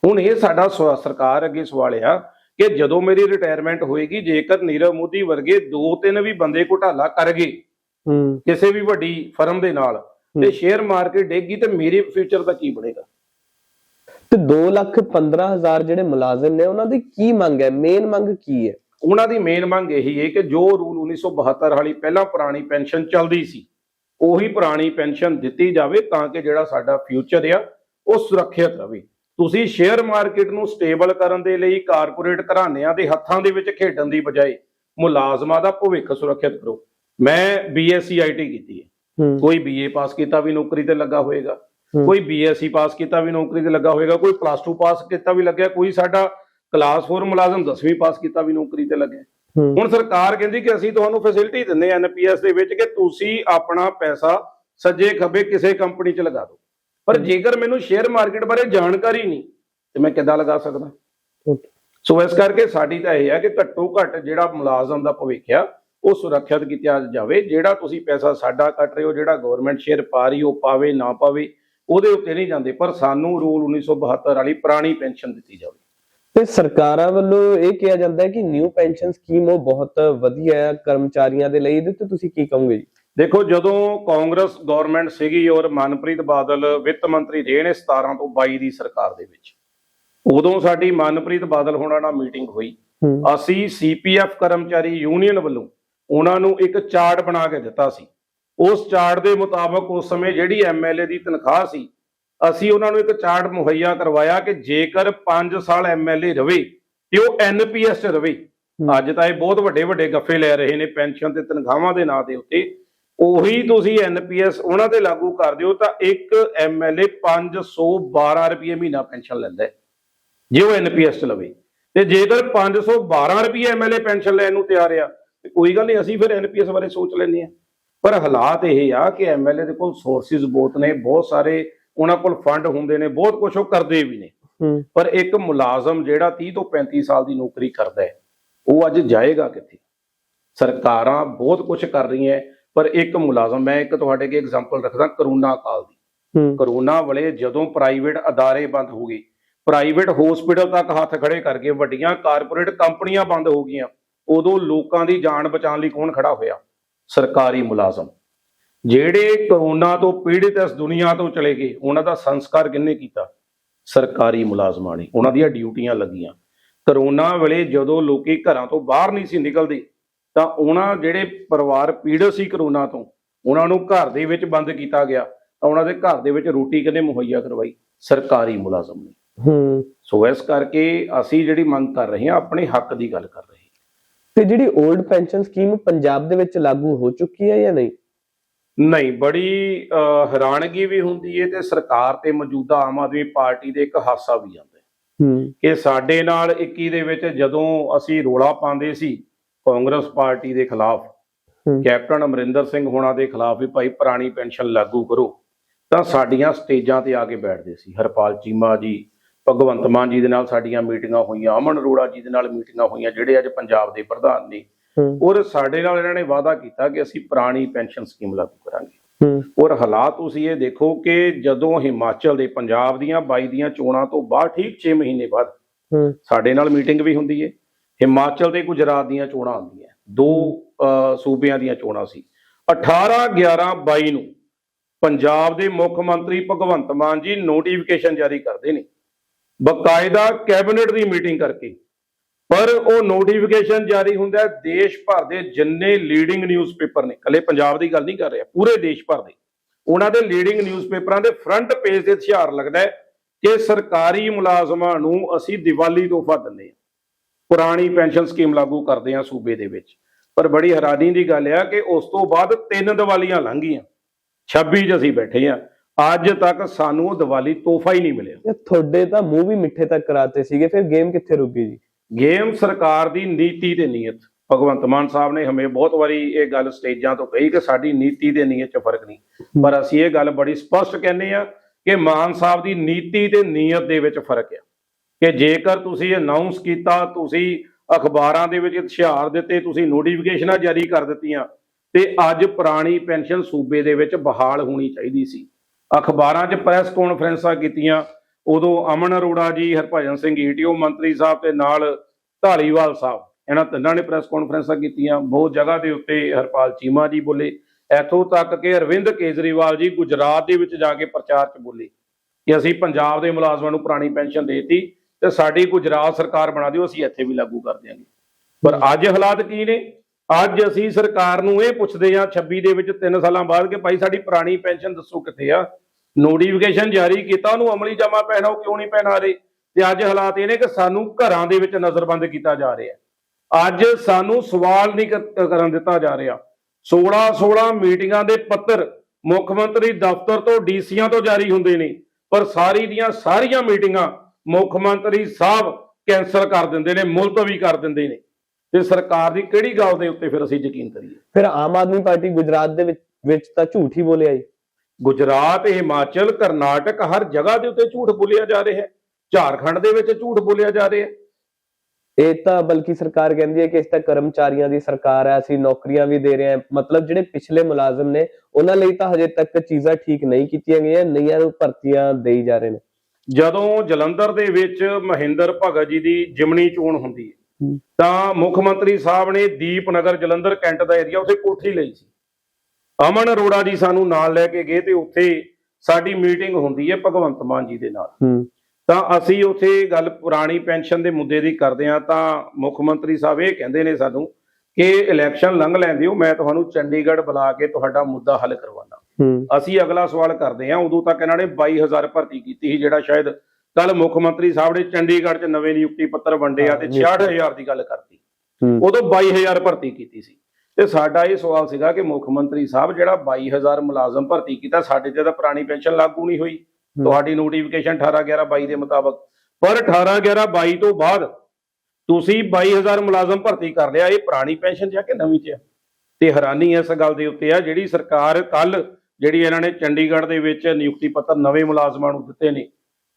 ਹੁਣ ਇਹ ਸਾਡਾ ਸਰਕਾਰ ਅੱਗੇ ਸਵਾਲ ਆ ਕਿ ਜਦੋਂ ਮੇਰੀ ਰਿਟਾਇਰਮੈਂਟ ਹੋਏਗੀ ਜੇਕਰ ਨੀਰਵ ਮੋਦੀ ਵਰਗੇ ਦੋ ਤਿੰਨ ਵੀ ਬੰਦੇ ਘੁਟਾਲਾ ਕਰ ਗਏ ਕਿਸੇ ਵੀ ਵੱਡੀ ਫਰਮ ਦੇ ਨਾਲ ਤੇ ਸ਼ੇਅਰ ਮਾਰਕੀਟ ਡੇਗੀ ਤੇ ਮੇਰੇ ਫਿਊਚਰ ਦਾ ਕੀ ਬਣੇਗਾ? ਤੇ 2 ਲੱਖ 15 ਹਜ਼ਾਰ ਜਿਹੜੇ ਮੁਲਾਜ਼ਮ ਨੇ ਉਹਨਾਂ ਦੀ ਕੀ ਮੰਗ ਹੈ? ਮੇਨ ਮੰਗ ਕੀ ਹੈ? ਉਹਨਾਂ ਦੀ ਮੇਨ ਮੰਗ ਇਹੀ ਹੈ ਕਿ ਜੋ ਰੂਲ 1972 ਵਾਲੀ ਪਹਿਲਾਂ ਪੁਰਾਣੀ ਪੈਨਸ਼ਨ ਚੱਲਦੀ ਸੀ ਉਹੀ ਪੁਰਾਣੀ ਪੈਨਸ਼ਨ ਦਿੱਤੀ ਜਾਵੇ ਤਾਂ ਕਿ ਜਿਹੜਾ ਸਾਡਾ ਫਿਊਚਰ ਆ ਉਹ ਸੁਰੱਖਿਅਤ ਰਵੇ ਤੁਸੀਂ ਸ਼ੇਅਰ ਮਾਰਕੀਟ ਨੂੰ ਸਟੇਬਲ ਕਰਨ ਦੇ ਲਈ ਕਾਰਪੋਰੇਟ ਘਰਾਣਿਆਂ ਦੇ ਹੱਥਾਂ ਦੇ ਵਿੱਚ ਖੇਡਣ ਦੀ ਬਜਾਏ ਮੁਲਾਜ਼ਮਾਂ ਦਾ ਭਵਿੱਖ ਸੁਰੱਖਿਅਤ ਕਰੋ। ਮੈਂ ਬੀਐਸਸੀ ਆਈਟੀ ਕੀਤੀ ਹੈ। ਕੋਈ ਬੀਏ ਪਾਸ ਕੀਤਾ ਵੀ ਨੌਕਰੀ ਤੇ ਲੱਗਾ ਹੋਏਗਾ। ਕੋਈ ਬੀਐਸਸੀ ਪਾਸ ਕੀਤਾ ਵੀ ਨੌਕਰੀ ਤੇ ਲੱਗਾ ਹੋਏਗਾ। ਕੋਈ ਪਲੱਸ 2 ਪਾਸ ਕੀਤਾ ਵੀ ਲੱਗਿਆ। ਕੋਈ ਸਾਡਾ ਕਲਾਸ 4 ਮੁਲਾਜ਼ਮ 10ਵੀਂ ਪਾਸ ਕੀਤਾ ਵੀ ਨੌਕਰੀ ਤੇ ਲੱਗਿਆ ਹੂੰ। ਹੁਣ ਸਰਕਾਰ ਕਹਿੰਦੀ ਕਿ ਅਸੀਂ ਤੁਹਾਨੂੰ ਫੈਸਿਲਿਟੀ ਦਿੰਦੇ ਆ ਐਨਪੀਐਸ ਦੇ ਵਿੱਚ ਕਿ ਤੁਸੀਂ ਆਪਣਾ ਪੈਸਾ ਸੱਜੇ ਖੱਬੇ ਕਿਸੇ ਕੰਪਨੀ 'ਚ ਲਗਾ ਦਿਓ। ਪਰ ਜੇਕਰ ਮੈਨੂੰ ਸ਼ੇਅਰ ਮਾਰਕੀਟ ਬਾਰੇ ਜਾਣਕਾਰੀ ਨਹੀਂ ਤੇ ਮੈਂ ਕਿੱਦਾਂ ਲਗਾ ਸਕਦਾ? ਸੋ ਇਸ ਕਰਕੇ ਸਾਡੀ ਤਾਂ ਇਹ ਹੈ ਕਿ ਘੱਟੋ ਘੱਟ ਜਿਹੜਾ ਮੁਲਾਜ਼ਮ ਦਾ ਭਵਿੱਖ ਆ ਉਹ ਸੁਰੱਖਿਅਤ ਕੀਤਾ ਜਾਵੇ। ਜਿਹੜਾ ਤੁਸੀਂ ਪੈਸਾ ਸਾਡਾ ਕੱਟ ਰਹੇ ਹੋ ਜਿਹੜਾ ਗਵਰਨਮੈਂਟ ਸ਼ੇਅਰ ਪਾ ਰਹੀ ਉਹ ਪਾਵੇ ਨਾ ਪਾਵੇ ਉਹਦੇ ਉੱਤੇ ਨਹੀਂ ਜਾਂਦੇ। ਪਰ ਸਾਨੂੰ ਰੂਲ 1972 ਵਾਲੀ ਪੁਰਾਣੀ ਪੈਨਸ਼ਨ ਦਿੱਤੀ ਜਾਵੇ। ਤੇ ਸਰਕਾਰਾਂ ਵੱਲੋਂ ਇਹ ਕਿਹਾ ਜਾਂਦਾ ਹੈ ਕਿ ਨਿਊ ਪੈਨਸ਼ਨ ਸਕੀਮ ਉਹ ਬਹੁਤ ਵਧੀਆ ਹੈ ਕਰਮਚਾਰੀਆਂ ਦੇ ਲਈ। ਇਹਦੇ ਤੇ ਤੁਸੀਂ ਕੀ ਕਹੋਗੇ ਜੀ? ਦੇਖੋ ਜਦੋਂ ਕਾਂਗਰਸ ਗਵਰਨਮੈਂਟ ਸੀਗੀ ਔਰ ਮਨਪ੍ਰੀਤ ਬਾਦਲ ਵਿੱਤ ਮੰਤਰੀ ਰਹੇ ਨੇ 17 ਤੋਂ 22 ਦੀ ਸਰਕਾਰ ਦੇ ਵਿੱਚ ਉਦੋਂ ਸਾਡੀ ਮਨਪ੍ਰੀਤ ਬਾਦਲ ਹੋਣਾ ਨਾਲ ਮੀਟਿੰਗ ਹੋਈ। ਅਸੀਂ ਸੀਪੀਐਫ ਕਰਮਚਾਰੀ ਯੂਨੀਅਨ ਵੱਲੋਂ ਉਹਨਾਂ ਨੂੰ ਇੱਕ ਚਾਰਟ ਬਣਾ ਕੇ ਦਿੱਤਾ ਸੀ। ਉਸ ਚਾਰਟ ਦੇ ਮੁਤਾਬਕ ਉਸ ਸਮੇਂ ਜਿਹੜੀ ਐਮਐਲਏ ਦੀ ਤਨਖਾਹ ਸੀ ਅਸੀਂ ਉਹਨਾਂ ਨੂੰ ਇੱਕ ਚਾਰਟ ਮੁਹੱਈਆ ਕਰਵਾਇਆ ਕਿ ਜੇਕਰ 5 ਸਾਲ ਐਮਐਲਏ ਰਵੇ ਤੇ ਉਹ ਐਨਪੀਐਸ 'ਚ ਰਵੇ। ਅੱਜ ਤਾਂ ਇਹ ਬਹੁਤ ਵੱਡੇ ਵੱਡੇ ਗੱਫੇ ਲੈ ਰਹੇ ਨੇ ਪੈਨਸ਼ਨ ਤੇ ਤਨਖਾਹਾਂ ਦੇ ਨਾਂ ਦੇ ਉੱਤੇ। ਉਹੀ ਤੁਸੀਂ ਐਨਪੀਐਸ ਉਹਨਾਂ ਤੇ ਲਾਗੂ ਕਰ ਦਿਓ ਤਾਂ ਇੱਕ ਐਮਐਲਏ 512 ਰੁਪਏ ਮਹੀਨਾ ਪੈਨਸ਼ਨ ਲੈਂਦਾ ਜੇ ਉਹ ਐਨਪੀਐਸ ਚ ਲਵੇ। ਤੇ ਜੇਕਰ 512 ਰੁਪਏ ਐਮਐਲਏ ਪੈਨਸ਼ਨ ਲੈਣ ਨੂੰ ਤਿਆਰ ਆ ਤੇ ਕੋਈ ਗੱਲ ਨਹੀਂ ਅਸੀਂ ਫਿਰ ਐਨਪੀਐਸ ਬਾਰੇ ਸੋਚ ਲੈਂਦੇ ਆ ਪਰ ਹਾਲਾਤ ਇਹ ਆ ਕਿ ਐਮਐਲਏ ਦੇ ਕੋਲ ਸੋਰਸਿਸ ਬਹੁਤ ਨੇ ਬਹੁਤ ਸਾਰੇ ਉਹਨਾਂ ਕੋਲ ਫੰਡ ਹੁੰਦੇ ਨੇ ਬਹੁਤ ਕੁਝ ਉਹ ਕਰਦੇ ਵੀ ਨੇ। ਪਰ ਇੱਕ ਮੁਲਾਜ਼ਮ ਜਿਹੜਾ 30 ਤੋਂ 35 ਸਾਲ ਦੀ ਨੌਕਰੀ ਕਰਦਾ ਹੈ ਉਹ ਅੱਜ ਜਾਏਗਾ ਕਿੱਥੇ? ਸਰਕਾਰਾਂ ਬਹੁਤ ਕੁਝ ਕਰ ਰਹੀਆਂ ਪਰ ਇੱਕ ਮੁਲਾਜ਼ਮ ਮੈਂ ਇੱਕ ਤੁਹਾਡੇ ਅੱਗੇ ਐਗਜ਼ਾਮਪਲ ਰੱਖਦਾ ਕਰੋਨਾ ਕਾਲ ਦੀ। ਕਰੋਨਾ ਵੇਲੇ ਜਦੋਂ ਪ੍ਰਾਈਵੇਟ ਅਦਾਰੇ ਬੰਦ ਹੋ ਗਏ ਪ੍ਰਾਈਵੇਟ ਹਸਪੀਟਲ ਤੱਕ ਹੱਥ ਖੜੇ ਕਰਕੇ ਵੱਡੀਆਂ ਕਾਰਪੋਰੇਟ ਕੰਪਨੀਆਂ ਬੰਦ ਹੋ ਗਈਆਂ ਉਦੋਂ ਲੋਕਾਂ ਦੀ ਜਾਨ ਬਚਾਉਣ ਲਈ ਕੌਣ ਖੜਾ ਹੋਇਆ? ਸਰਕਾਰੀ ਮੁਲਾਜ਼ਮ। ਜਿਹੜੇ ਕਰੋਨਾ ਤੋਂ ਪੀੜਿਤ ਇਸ ਦੁਨੀਆ ਤੋਂ ਚਲੇ ਗਏ ਉਹਨਾਂ ਦਾ ਸੰਸਕਾਰ ਕਿੰਨੇ ਕੀਤਾ? ਸਰਕਾਰੀ ਮੁਲਾਜ਼ਮਾਂ ਨੇ। ਉਹਨਾਂ ਦੀਆਂ ਡਿਊਟੀਆਂ ਲੱਗੀਆਂ। ਕਰੋਨਾ ਵੇਲੇ ਜਦੋਂ ਲੋਕੀ ਘਰਾਂ ਤੋਂ ਬਾਹਰ ਨਹੀਂ ਸੀ ਨਿਕਲਦੇ ਤਾਂ ਉਹਨਾਂ ਜਿਹੜੇ ਪਰਿਵਾਰ ਪੀੜਤ ਸੀ ਕਰੋਨਾ ਤੋਂ ਉਹਨਾਂ ਨੂੰ ਘਰ ਦੇ ਵਿੱਚ ਬੰਦ ਕੀਤਾ ਗਿਆ। ਤਾਂ ਉਹਨਾਂ ਦੇ ਘਰ ਦੇ ਵਿੱਚ ਰੋਟੀ ਕਿਹਨੇ ਮੁਹੱਈਆ ਕਰਵਾਈ? ਸਰਕਾਰੀ ਮੁਲਾਜ਼ਮ ਨੇ। ਹੂੰ। ਸੋ ਇਸ ਕਰਕੇ ਅਸੀਂ ਜਿਹੜੀ ਮੰਗ ਕਰ ਰਹੇ ਹਾਂ ਆਪਣੇ ਹੱਕ ਦੀ ਗੱਲ ਕਰ ਰਹੇ ਹਾਂ। ਤੇ ਜਿਹੜੀ 올ਡ ਪੈਨਸ਼ਨ ਸਕੀਮ ਪੰਜਾਬ ਦੇ ਵਿੱਚ ਲਾਗੂ ਹੋ ਚੁੱਕੀ ਹੈ ਜਾਂ ਨਹੀਂ? ਨਹੀਂ ਬੜੀ ਹੈਰਾਨਗੀ ਵੀ ਹੁੰਦੀ ਹੈ ਤੇ ਸਰਕਾਰ ਤੇ ਮੌਜੂਦਾ ਆਮ ਆਦਮੀ ਪਾਰਟੀ ਦੇ ਇੱਕ ਹਾਸਾ ਵੀ ਆਉਂਦਾ ਕਿ ਸਾਡੇ ਨਾਲ 21 ਦੇ ਵਿੱਚ ਜਦੋਂ ਅਸੀਂ ਰੋਲਾ ਪਾਉਂਦੇ ਸੀ ਕਾਂਗਰਸ ਪਾਰਟੀ ਦੇ ਖਿਲਾਫ। ਕੈਪਟਨ ਅਮਰਿੰਦਰ ਸਿੰਘ ਹੋਣਾ ਦੇ ਖਿਲਾਫ ਵੀ ਭਾਈ ਪੁਰਾਣੀ ਪੈਨਸ਼ਨ ਲਾਗੂ ਕਰੋ ਤਾਂ ਸਾਡੀਆਂ ਸਟੇਜਾਂ ਤੇ ਆ ਕੇ ਬੈਠਦੇ ਸੀ। ਹਰਪਾਲ ਚੀਮਾ ਜੀ ਭਗਵੰਤ ਮਾਨ ਜੀ ਦੇ ਨਾਲ ਸਾਡੀਆਂ ਮੀਟਿੰਗਾਂ ਹੋਈਆਂ ਅਮਨ ਅਰੋੜਾ ਜੀ ਦੇ ਨਾਲ ਮੀਟਿੰਗਾਂ ਹੋਈਆਂ ਜਿਹੜੇ ਅੱਜ ਪੰਜਾਬ ਦੇ ਪ੍ਰਧਾਨ ਨੇ। ਔਰ ਸਾਡੇ ਨਾਲ ਇਹਨਾਂ ਨੇ ਵਾਅਦਾ ਕੀਤਾ ਕਿ ਅਸੀਂ ਪੁਰਾਣੀ ਪੈਨਸ਼ਨ ਸਕੀਮ ਲਾਗੂ ਕਰਾਂਗੇ। ਔਰ ਹਾਲਾਤ ਤੁਸੀਂ ਇਹ ਦੇਖੋ ਕਿ ਜਦੋਂ ਹਿਮਾਚਲ ਦੇ ਪੰਜਾਬ ਦੀਆਂ 22 ਦੀਆਂ ਚੋਣਾਂ ਤੋਂ ਬਾਅਦ ਠੀਕ 6 ਮਹੀਨੇ ਬਾਅਦ ਸਾਡੇ ਨਾਲ ਮੀਟਿੰਗ ਵੀ ਹੁੰਦੀ ਹੈ ਹਿਮਾਚਲ ਤੇ ਗੁਜਰਾਤ ਦੀਆਂ ਚੋਣਾਂ ਆਉਂਦੀਆਂ। ਦੋ ਸੂਬਿਆਂ ਦੀਆਂ ਚੋਣਾਂ ਸੀ। 18 11 22 ਨੂੰ ਪੰਜਾਬ ਦੇ ਮੁੱਖ ਮੰਤਰੀ ਭਗਵੰਤ ਮਾਨ ਜੀ ਨੋਟੀਫਿਕੇਸ਼ਨ ਜਾਰੀ ਕਰਦੇ ਨੇ। ਬਕਾਇਦਾ ਕੈਬਨਿਟ ਦੀ ਮੀਟਿੰਗ ਕਰਕੇ ਪਰ ਉਹ ਨੋਟੀਫਿਕੇਸ਼ਨ ਜਾਰੀ ਹੁੰਦਾ ਹੈ, ਦੇਸ਼ ਭਰ ਦੇ ਜਿੰਨੇ ਲੀਡਿੰਗ ਨਿਊਜ਼ਪੇਪਰ ਨੇ। ਕੱਲੇ ਪੰਜਾਬ ਦੀ ਗੱਲ ਨਹੀਂ ਕਰ ਰਿਹਾ, ਪੂਰੇ ਦੇਸ਼ ਭਰ ਦੇ। ਉਹਨਾਂ ਦੇ ਲੀਡਿੰਗ ਨਿਊਜ਼ਪੇਪਰਾਂ ਦੇ ਫਰੰਟ ਪੇਜ ਤੇ ਹਥਿਆਰ ਲੱਗਦਾ ਹੈ ਕਿ ਸਰਕਾਰੀ ਮੁਲਾਜ਼ਮਾਂ ਨੂੰ ਅਸੀਂ ਦੀਵਾਲੀ ਤੋਹਫਾ ਦਿੰਦੇ ਹਾਂ। ਪੁਰਾਣੀ ਪੈਨਸ਼ਨ ਸਕੀਮ ਲਾਗੂ ਕਰਦੇ ਹਾਂ ਸੂਬੇ ਦੇ ਵਿੱਚ। ਪਰ ਬੜੀ ਹੈਰਾਨੀ ਦੀ ਗੱਲ ਆ ਕਿ ਉਸ ਤੋਂ ਬਾਅਦ ਤਿੰਨ ਦੀਵਾਲੀਆਂ ਲੰਘ ਗਈਆਂ 26 ਚ ਅਸੀਂ ਬੈਠੇ ਆ ਅੱਜ ਤੱਕ ਸਾਨੂੰ ਉਹ ਦੀਵਾਲੀ ਤੋਹਫਾ ਹੀ ਨਹੀਂ ਮਿਲਿਆ। ਤੁਹਾਡੇ ਤਾਂ ਮੂੰਹ ਵੀ ਮਿੱਠੇ ਤੱਕ ਕਰਾਤੇ ਸੀਗੇ, ਫਿਰ ਗੇਮ ਕਿੱਥੇ ਰੁਕ ਗਈ ਜੀ? ਗੇਮ ਸਰਕਾਰ ਦੀ ਨੀਤੀ ਤੇ ਨੀਅਤ। ਭਗਵੰਤ ਮਾਨ ਸਾਹਿਬ ਨੇ ਹਮੇ ਬਹੁਤ ਵਾਰੀ ਇਹ ਗੱਲ ਸਟੇਜਾਂ ਤੋਂ ਕਹੀ ਕਿ ਸਾਡੀ ਨੀਤੀ ਤੇ ਨੀਅਤ 'ਚ ਫ਼ਰਕ ਨਹੀਂ। ਪਰ ਅਸੀਂ ਇਹ ਗੱਲ ਬੜੀ ਸਪਸ਼ਟ ਕਹਿੰਦੇ ਆ ਕਿ ਮਾਨ ਸਾਹਿਬ ਦੀ ਨੀਤੀ ਤੇ ਨੀਅਤ ਦੇ ਵਿੱਚ ਫ਼ਰਕ ਆ। ਕਿ ਜੇਕਰ ਤੁਸੀਂ ਅਨਾਉਂਸ ਕੀਤਾ ਤੁਸੀਂ ਅਖਬਾਰਾਂ ਦੇ ਵਿੱਚ ਇਸ਼ਤਿਹਾਰ ਦਿੱਤੇ ਤੁਸੀਂ ਨੋਟੀਫਿਕੇਸ਼ਨਾਂ ਜਾਰੀ ਕਰ ਦਿੱਤੀਆਂ ਤੇ ਅੱਜ ਪੁਰਾਣੀ ਪੈਨਸ਼ਨ ਸੂਬੇ ਦੇ ਵਿੱਚ ਬਹਾਲ ਹੋਣੀ ਚਾਹੀਦੀ ਸੀ। ਅਖਬਾਰਾਂ 'ਚ ਪ੍ਰੈਸ ਕਾਨਫਰੰਸਾਂ ਕੀਤੀਆਂ ਉਦੋਂ ਅਮਨ ਅਰੋੜਾ ਜੀ, ਹਰਭਜਨ ਸਿੰਘ ਈਟੀਓ ਮੰਤਰੀ ਸਾਹਿਬ ਤੇ ਨਾਲ ਢਾਲੀਵਾਲ ਸਾਹਿਬ, ਇਹਨਾਂ ਤਿੰਨਾਂ ਨੇ ਪ੍ਰੈਸ ਕਾਨਫਰੰਸਾਂ ਕੀਤੀਆਂ। ਬਹੁਤ ਜਗ੍ਹਾ ਦੇ ਉੱਤੇ ਹਰਪਾਲ ਚੀਮਾ ਜੀ ਬੋਲੇ। ਇੱਥੋਂ ਤੱਕ ਕਿ ਅਰਵਿੰਦ ਕੇਜਰੀਵਾਲ ਜੀ ਗੁਜਰਾਤ ਦੇ ਵਿੱਚ ਜਾ ਕੇ ਪ੍ਰਚਾਰ 'ਚ ਬੋਲੇ ਕਿ ਅਸੀਂ ਪੰਜਾਬ ਦੇ ਮੁਲਾਜ਼ਮਾਂ ਨੂੰ ਪੁਰਾਣੀ ਪੈਨਸ਼ਨ ਦੇਤੀ ਤੇ ਸਾਡੀ ਗੁਜਰਾਤ ਸਰਕਾਰ ਬਣਾ ਦਿਓ, ਅਸੀਂ ਇੱਥੇ ਵੀ ਲਾਗੂ ਕਰ ਦਿਆਂਗੇ। ਪਰ ਅੱਜ ਹਾਲਾਤ ਕੀ ਨੇ? ਅੱਜ ਅਸੀਂ ਸਰਕਾਰ ਨੂੰ ਇਹ ਪੁੱਛਦੇ ਹਾਂ 26 ਦੇ ਵਿੱਚ 3 ਸਾਲਾਂ ਬਾਅਦ ਕਿ ਭਾਈ ਸਾਡੀ ਪੁਰਾਣੀ ਪੈਨਸ਼ਨ ਦੱਸੋ ਕਿੱਥੇ ਆ? ਨੋਟੀਫਿਕੇਸ਼ਨ ਜਾਰੀ ਕੀਤਾ, ਉਹਨੂੰ ਅਮਲੀ ਜਮਾ ਪੈਣਾ ਉਹ ਕਿਉਂ ਨਹੀਂ ਪੈਣਾ ਰਹੇ? ਤੇ ਅੱਜ ਹਾਲਾਤ ਇਹ ਨੇ ਕਿ ਸਾਨੂੰ ਘਰਾਂ ਦੇ ਵਿੱਚ ਨਜ਼ਰਬੰਦ ਕੀਤਾ ਜਾ ਰਿਹਾ ਅੱਜ ਸਾਨੂੰ ਸਵਾਲ ਨਹੀਂ ਕਰਨ ਦਿੱਤਾ ਜਾ ਰਿਹਾ। 16 16 ਮੀਟਿੰਗਾਂ ਦੇ ਪੱਤਰ ਮੁੱਖ ਮੰਤਰੀ ਦਫ਼ਤਰ ਤੋਂ ਡੀਸੀਆਂ ਤੋਂ ਜਾਰੀ ਹੁੰਦੇ ਨੇ, ਪਰ ਸਾਰੀ ਦੀਆਂ ਸਾਰੀਆਂ ਮੀਟਿੰਗਾਂ ਮੁੱਖ ਮੰਤਰੀ ਸਾਹਿਬ ਕੈਂਸਲ ਕਰ ਦਿੰਦੇ ਨੇ, ਮੁਲਤਵੀ ਕਰ ਦਿੰਦੇ ਨੇ। ਤੇ ਸਰਕਾਰ ਦੀ ਕਿਹੜੀ ਗੱਲ ਦੇ ਉੱਤੇ ਫਿਰ ਅਸੀਂ ਯਕੀਨ ਕਰੀਏ? ਫਿਰ ਆਮ ਆਦਮੀ ਪਾਰਟੀ ਗੁਜਰਾਤ ਦੇ ਵਿੱਚ ਤਾਂ ਝੂਠ ਹੀ ਬੋਲਿਆ ਜੀ। ਗੁਜਰਾਤ ਹਿਮਾਚਲ ਕਰਨਾਟਕ ਹਰ ਜਗ੍ਹਾ ਦੇ ਉੱਤੇ ਝੂਠ ਬੋਲਿਆ ਜਾ ਰਿਹਾ ਹੈ। ਝਾਰਖੰਡ ਦੇ ਵਿੱਚ ਝੂਠ ਬੋਲਿਆ ਜਾ ਰਿਹਾ ਹੈ। ਇਹ ਤਾਂ ਬਲਕਿ ਸਰਕਾਰ ਕਹਿੰਦੀ ਹੈ ਕਿ ਇਸ ਤਾਂ ਕਰਮਚਾਰੀਆਂ ਦੀ ਸਰਕਾਰ ਹੈ ਅਸੀਂ ਨੌਕਰੀਆਂ ਵੀ ਦੇ ਰਹੇ ਹਾਂ। ਮਤਲਬ ਜਿਹੜੇ ਪਿਛਲੇ ਮੁਲਾਜ਼ਮ ਨੇ ਉਹਨਾਂ ਲਈ ਤਾਂ ਹਜੇ ਤੱਕ ਚੀਜ਼ਾਂ ਠੀਕ ਨਹੀਂ ਕੀਤੀਆਂ ਗਈਆਂ ਨਈਆਂ ਨੂੰ ਭਰਤੀਆਂ ਦੇਈ ਜਾ ਰਹੇ ਨੇ। ਜਦੋਂ ਜਲੰਧਰ ਦੇ ਵਿੱਚ ਮਹਿੰਦਰ ਭਗਤ ਜੀ ਦੀ ਜਿਮਣੀ ਚੋਣ ਹੁੰਦੀ ਹੈ ਹੂੰ। ਤਾਂ ਮੁੱਖ ਮੰਤਰੀ ਸਾਹਿਬ ਨੇ ਦੀਪਨਗਰ ਜਲੰਧਰ ਕੈਂਟ ਦਾ ਏਰੀਆ ਉੱਥੇ ਕੋਠੀ ਲਈ ਸੀ। ਅਮਨ ਅਰੋੜਾ ਜੀ ਸਾਨੂੰ ਨਾਲ ਲੈ ਕੇ ਗਏ ਤੇ ਉੱਥੇ ਸਾਡੀ ਮੀਟਿੰਗ ਹੁੰਦੀ ਹੈ ਭਗਵੰਤ ਮਾਨ ਜੀ ਦੇ ਨਾਲ। ਤਾਂ ਅਸੀਂ ਉੱਥੇ ਗੱਲ ਪੁਰਾਣੀ ਪੈਨਸ਼ਨ ਦੇ ਮੁੱਦੇ ਦੀ ਕਰਦੇ ਹਾਂ ਤਾਂ ਮੁੱਖ ਮੰਤਰੀ ਸਾਹਿਬ ਇਹ ਕਹਿੰਦੇ ਨੇ ਸਾਨੂੰ ਕਿ ਇਲੈਕਸ਼ਨ ਲੰਘ ਲੈਂਦੇ ਹੋ ਮੈਂ ਤੁਹਾਨੂੰ ਚੰਡੀਗੜ੍ਹ ਬੁਲਾ ਕੇ ਤੁਹਾਡਾ ਮੁੱਦਾ ਹੱਲ ਕਰਵਾਉਣਾ ਅਸੀਂ ਅਗਲਾ ਸਵਾਲ ਕਰਦੇ ਹਾਂ ਉਦੋਂ ਤੱਕ ਇਹਨਾਂ ਨੇ 22000 ਭਰਤੀ ਕੀਤੀ ਸੀ ਜਿਹੜਾ ਸ਼ਾਇਦ ਕੱਲ ਮੁੱਖ ਮੰਤਰੀ ਸਾਹਿਬ ਨੇ ਚੰਡੀਗੜ੍ਹ 'ਚ ਨਵੇਂ ਨਿਯੁਕਤੀ ਪੱਤਰ ਵੰਡੇ ਆ ਤੇ ਹਾਂ, 66000 ਦੀ ਗੱਲ ਕਰਤੀ। ਉਦੋਂ 22000 ਭਰਤੀ ਕੀਤੀ ਸੀ। ਤੇ ਸਾਡਾ ਇਹ ਸਵਾਲ ਸੀਗਾ ਕਿ ਮੁੱਖ ਮੰਤਰੀ ਸਾਹਿਬ ਜਿਹੜਾ 22000 ਮੁਲਾਜ਼ਮ ਭਰਤੀ ਕੀਤਾ ਸਾਡੇ ਤੇ ਤਾਂ ਪੁਰਾਣੀ ਪੈਨਸ਼ਨ ਲਾਗੂ ਨਹੀਂ ਹੋਈ। ਤੁਹਾਡੀ ਨੋਟੀਫਿਕੇਸ਼ਨ 18 11 22 ਦੇ ਮੁਤਾਬਕ। ਪਰ 18 11 22 ਤੋਂ ਬਾਅਦ ਤੁਸੀਂ 22000 ਮੁਲਾਜ਼ਮ ਭਰਤੀ ਕਰ ਲਿਆ ਇਹ ਪੁਰਾਣੀ ਪੈਨਸ਼ਨ ਜਾਂ ਕਿ ਨਵੀਂ ਚ ਆ? ਤੇ ਹੈਰਾਨੀ ਇਸ ਗੱਲ ਦੇ ਉੱਤੇ ਆ ਜਿਹੜੀ ਸਰਕਾਰ ਕੱਲ ਜਿਹੜੀ ਇਹਨਾਂ ਨੇ ਚੰਡੀਗੜ੍ਹ ਦੇ ਵਿੱਚ ਨਿਯੁਕਤੀ ਪੱਤਰ ਨਵੇਂ ਮੁਲਾਜ਼ਮਾਂ ਨੂੰ ਦਿੱਤੇ ਨੇ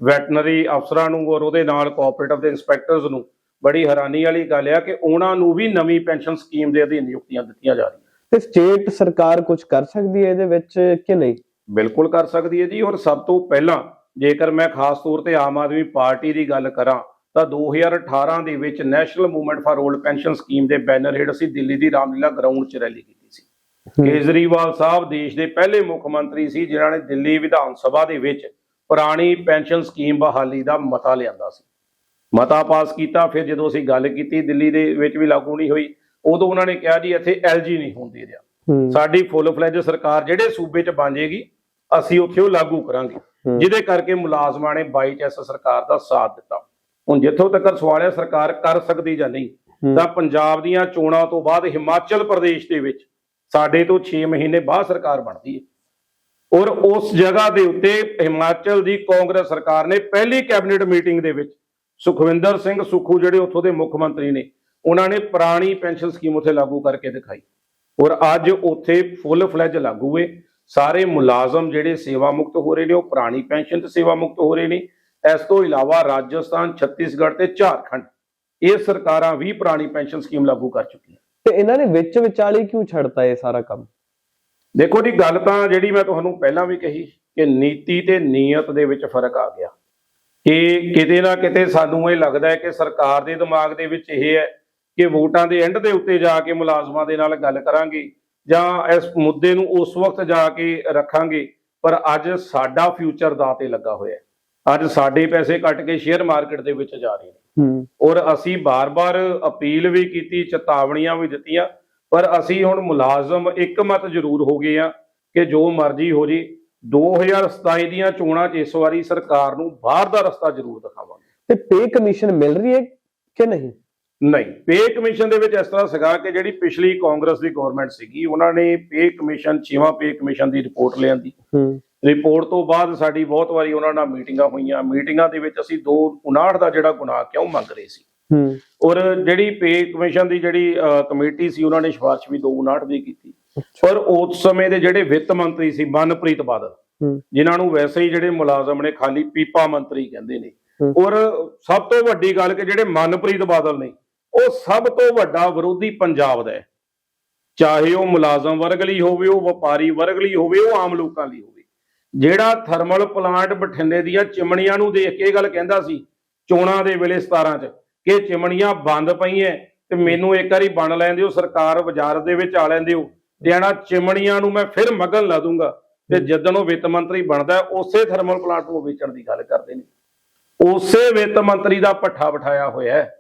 ਵੈਟਨਰੀ ਅਫਸਰਾਂ ਨੂੰ ਔਰ ਉਹਦੇ ਨਾਲ ਕੋਆਪਰੇਟਿਵ ਦੇ ਇੰਸਪੈਕਟਰਸ ਨੂੰ ਬੜੀ ਹੈਰਾਨੀ ਵਾਲੀ ਗੱਲ ਆ ਕਿ ਉਹਨਾਂ ਨੂੰ ਵੀ ਨਵੀਂ ਪੈਨਸ਼ਨ ਸਕੀਮ ਦੇ ਅਧੀਨ ਨਿਯੁਕਤੀਆਂ ਦਿੱਤੀਆਂ ਜਾ ਰਹੀਆਂ। ਤੇ ਸਟੇਟ ਸਰਕਾਰ ਕੁਝ ਕਰ ਸਕਦੀ ਹੈ ਇਹਦੇ ਵਿੱਚ ਕਿ ਨਹੀਂ? ਬਿਲਕੁਲ ਕਰ ਸਕਦੀ ਹੈ ਜੀ ਔਰ ਸਭ ਤੋਂ ਪਹਿਲਾਂ ਜੇਕਰ ਮੈਂ ਖਾਸ ਤੌਰ ਤੇ ਆਮ ਆਦਮੀ ਪਾਰਟੀ ਦੀ ਗੱਲ ਕਰਾਂ ਤਾਂ 2018 ਦੇ ਵਿੱਚ national movement for old pension scheme ਦੇ ਬੈਨਰ ਹੇਠ ਅਸੀਂ ਦਿੱਲੀ ਦੀ ਰਾਮਲੀਲਾ ਗਰਾਊਂਡ 'ਚ ਰੈਲੀ ਕੀਤੀ ਸੀ। ਕੇਜਰੀਵਾਲ ਸਾਹਿਬ ਦੇਸ਼ ਦੇ ਪਹਿਲੇ ਮੁੱਖ ਮੰਤਰੀ ਸੀ ਜਿਨ੍ਹਾਂ ਨੇ ਦਿੱਲੀ ਵਿਧਾਨ ਸਭਾ ਦੇ ਵਿੱਚ ਪੁਰਾਣੀ ਪੈਨਸ਼ਨ ਸਕੀਮ ਬਹਾਲੀ ਦਾ ਮਤਾ ਲਿਆਂਦਾ ਸੀ। ਮਤਾ ਪਾਸ ਕੀਤਾ ਫਿਰ ਜਦੋਂ ਅਸੀਂ ਗੱਲ ਕੀਤੀ ਦਿੱਲੀ ਦੇ ਵਿੱਚ ਵੀ ਲਾਗੂ ਨਹੀਂ ਹੋਈ ਉਦੋਂ ਉਹਨਾਂ ਨੇ ਕਿਹਾ ਜੀ ਇੱਥੇ ਐਲਜੀ ਨਹੀਂ ਹੁੰਦੀ ਰਿਹਾ। ਸਾਡੀ ਫੁੱਲ ਫਲੈਜ ਸਰਕਾਰ ਜਿਹੜੇ ਸੂਬੇ 'ਚ ਬਣ ਜਾਏਗੀ ਅਸੀਂ ਉੱਥੇ ਉਹ ਲਾਗੂ ਕਰਾਂਗੇ। ਜਿਹਦੇ ਕਰਕੇ ਮੁਲਾਜ਼ਮਾਂ ਨੇ 22 ਚ ਇਸ ਸਰਕਾਰ ਦਾ ਸਾਥ ਦਿੱਤਾ। ਹੁਣ ਜਿੱਥੋਂ ਤੱਕ ਸਵਾਲ ਹੈ ਸਰਕਾਰ ਕਰ ਸਕਦੀ ਜਾਂ ਨਹੀਂ। ਤਾਂ ਪੰਜਾਬ ਦੀਆਂ ਚੋਣਾਂ ਤੋਂ ਬਾਅਦ ਹਿਮਾਚਲ ਪ੍ਰਦੇਸ਼ ਦੇ ਵਿੱਚ ਸਾਡੇ ਤੋਂ 6 ਮਹੀਨੇ ਬਾਅਦ ਸਰਕਾਰ ਬਣਦੀ ਹੈ। ਔਰ ਉਸ ਜਗ੍ਹਾ ਦੇ ਉੱਤੇ ਹਿਮਾਚਲ ਦੀ ਕਾਂਗਰਸ ਸਰਕਾਰ ਨੇ ਪਹਿਲੀ ਕੈਬਨਿਟ ਮੀਟਿੰਗ ਦੇ ਵਿੱਚ ਸੁਖਵਿੰਦਰ ਸਿੰਘ ਸੁਖੂ ਜਿਹੜੇ ਉੱਥੋਂ ਦੇ ਮੁੱਖ ਮੰਤਰੀ ਨੇ ਉਹਨਾਂ ਨੇ ਪੁਰਾਣੀ ਪੈਨਸ਼ਨ ਸਕੀਮ ਉੱਥੇ ਲਾਗੂ ਕਰਕੇ ਦਿਖਾਈ। ਔਰ ਅੱਜ ਉੱਥੇ ਫੁੱਲ ਫਲੈਜ ਲਾਗੂ ਹੈ ਸਾਰੇ ਮੁਲਾਜ਼ਮ ਜਿਹੜੇ ਸੇਵਾ ਮੁਕਤ ਹੋ ਰਹੇ ਨੇ ਉਹ ਪੁਰਾਣੀ ਪੈਨਸ਼ਨ ਤੇ ਸੇਵਾ ਮੁਕਤ ਹੋ ਰਹੇ ਨੇ। ਇਸ ਤੋਂ ਇਲਾਵਾ ਰਾਜਸਥਾਨ ਛੱਤੀਸਗੜ੍ਹ ਤੇ ਝਾਰਖੰਡ ਇਹ ਸਰਕਾਰਾਂ ਵੀ ਪੁਰਾਣੀ ਪੈਨਸ਼ਨ ਸਕੀਮ ਲਾਗੂ ਕਰ ਚੁੱਕੀਆਂ। ਤੇ ਇਹਨਾਂ ਨੇ ਵਿੱਚ ਵਿਚਾਲੇ ਕਿਉਂ ਛੱਡਤਾ ਇਹ ਸਾਰਾ ਕੰਮ? ਦੇਖੋ ਜੀ ਗੱਲ ਤਾਂ ਜਿਹੜੀ ਮੈਂ ਤੁਹਾਨੂੰ ਪਹਿਲਾਂ ਵੀ ਕਹੀ ਕਿ ਨੀਤੀ ਤੇ ਨੀਅਤ ਦੇ ਵਿੱਚ ਫ਼ਰਕ ਆ ਗਿਆ। ਕਿ ਕਿਤੇ ਨਾ ਕਿਤੇ ਸਾਨੂੰ ਇਹ ਲੱਗਦਾ ਹੈ ਕਿ ਸਰਕਾਰ ਦੇ ਦਿਮਾਗ ਦੇ ਵਿੱਚ ਇਹ ਹੈ ਕਿ ਵੋਟਾਂ ਦੇ ਐਂਡ ਦੇ ਉੱਤੇ ਜਾ ਕੇ ਮੁਲਾਜ਼ਮਾਂ ਦੇ ਨਾਲ ਗੱਲ ਕਰਾਂਗੇ ਜਾਂ ਇਸ ਮੁੱਦੇ ਨੂੰ ਉਸ ਵਕਤ ਜਾ ਕੇ ਰੱਖਾਂਗੇ ਪਰ ਅੱਜ ਸਾਡਾ ਫਿਊਚਰ ਦਾ ਤੇ ਲੱਗਾ ਹੋਇਆ ਹੈ। ਅੱਜ ਸਾਡੇ ਪੈਸੇ ਕੱਟ ਕੇ ਸ਼ੇਅਰ ਮਾਰਕੀਟ ਦੇ ਵਿੱਚ ਜਾ ਰਹੇ ਨੇ। ਔਰ ਅਸੀਂ ਬਾਰ-ਬਾਰ ਅਪੀਲ ਵੀ ਕੀਤੀ ਚੇਤਾਵਨੀਆਂ ਵੀ ਦਿੱਤੀਆਂ ਪਰ ਅਸੀਂ ਹੁਣ ਮੁਲਾਜ਼ਮ ਇੱਕਮਤ ਜ਼ਰੂਰ ਹੋ ਗਏ ਆ ਕਿ ਜੋ ਮਰਜ਼ੀ ਹੋ ਜੀ 2027 ਦੀਆਂ ਚੋਣਾਂ 'ਚ ਇਸ ਵਾਰੀ ਸਰਕਾਰ ਨੂੰ ਬਾਹਰ ਦਾ ਰਸਤਾ ਜ਼ਰੂਰ ਦਿਖਾਵਾਂਗੇ। ਤੇ ਪੇ ਕਮਿਸ਼ਨ ਮਿਲ ਰਹੀ ਹੈ ਕਿ ਨਹੀਂ? ਨਹੀਂ ਪੇ ਕਮਿਸ਼ਨ ਦੇ ਵਿੱਚ ਇਸ ਤਰ੍ਹਾਂ ਸੀਗਾ ਕਿ ਜਿਹੜੀ ਪਿਛਲੀ ਕਾਂਗਰਸ ਦੀ ਗਵਰਨਮੈਂਟ ਸੀਗੀ ਉਹਨਾਂ ਨੇ ਪੇ ਕਮਿਸ਼ਨ ਛੇਵਾਂ ਪੇ ਕਮਿਸ਼ਨ ਦੀ ਰਿਪੋਰਟ ਲਿਆਂਦੀ। ਰਿਪੋਰਟ ਤੋਂ ਬਾਅਦ ਸਾਡੀ ਬਹੁਤ ਵਾਰੀ ਉਹਨਾਂ ਨਾਲ ਮੀਟਿੰਗਾਂ ਹੋਈਆਂ। ਮੀਟਿੰਗਾਂ ਦੇ ਵਿੱਚ ਅਸੀਂ 259 ਦਾ ਜਿਹੜਾ ਗੁਨਾਹ ਕਿਉਂ ਮੰਗ ਰਹੇ ਸੀ? ਔਰ ਜਿਹੜੀ ਪੇ ਕਮਿਸ਼ਨ ਦੀ ਜਿਹੜੀ ਕਮੇਟੀ ਸੀ ਉਹਨਾਂ ਨੇ ਸਿਫਾਰਿਸ਼ ਵੀ 259 ਦੀ ਕੀਤੀ। ਪਰ ਉਸ ਸਮੇਂ ਦੇ ਜਿਹੜੇ ਵਿੱਤ ਮੰਤਰੀ ਸੀ ਮਨਪ੍ਰੀਤ ਬਾਦਲ ਜਿਨ੍ਹਾਂ ਨੂੰ ਵੈਸੇ ਹੀ ਜਿਹੜੇ ਮੁਲਾਜ਼ਮ ਨੇ ਖਾਲੀ ਪੀਪਾ ਮੰਤਰੀ ਕਹਿੰਦੇ ਨੇ। ਔਰ ਸਭ ਤੋਂ ਵੱਡੀ ਗੱਲ ਕਿ ਜਿਹੜੇ ਮਨਪ੍ਰੀਤ ਬਾਦਲ ਨੇ ਉਹ ਸਭ ਤੋਂ ਵੱਡਾ ਵਿਰੋਧੀ ਪੰਜਾਬ ਦਾ ਹੈ। ਚਾਹੇ ਉਹ ਮੁਲਾਜ਼ਮ ਵਰਗ ਲਈ ਹੋਵੇ ਉਹ ਵਪਾਰੀ ਵਰਗ ਲਈ ਹੋਵੇ ਉਹ ਆਮ ਲੋਕਾਂ ਲਈ ਹੋਵੇ। ਜਿਹੜਾ ਥਰਮਲ ਪਲਾਂਟ ਬਠਿੰਡੇ ਦੀਆਂ ਚਿਮਨੀਆਂ ਨੂੰ ਦੇਖ ਕੇ ਇਹ ਗੱਲ ਕਹਿੰਦਾ ਸੀ ਚੋਣਾਂ ਦੇ ਵੇਲੇ 17 ਚ ਕਿ ਚਿਮਨੀਆਂ ਬੰਦ ਪਈਆਂ ਤੇ ਮੈਨੂੰ ਇੱਕ ਵਾਰੀ ਬਣ ਲੈਣ ਦਿਓ ਸਰਕਾਰ ਵਜ਼ਾਰਤ ਦੇ ਵਿੱਚ ਆ ਲੈਣ ਦਿਓ। ਇਹਨਾਂ ਚਿਮਨੀਆਂ ਨੂੰ ਮੈਂ ਫਿਰ ਮਗਨ ਲਾ ਦੂੰਗਾ। ਤੇ ਜਦੋਂ ਉਹ ਵਿੱਤ ਮੰਤਰੀ ਬਣਦਾ ਉਸੇ ਥਰਮਲ ਪਲਾਂਟ ਨੂੰ ਵੇਚਣ ਦੀ ਗੱਲ ਕਰਦੇ ਨੇ। ਉਸੇ ਵਿੱਤ ਮੰਤਰੀ ਦਾ ਪੱਠਾ ਬਿਠਾਇਆ ਹੋਇਆ ਹੈ।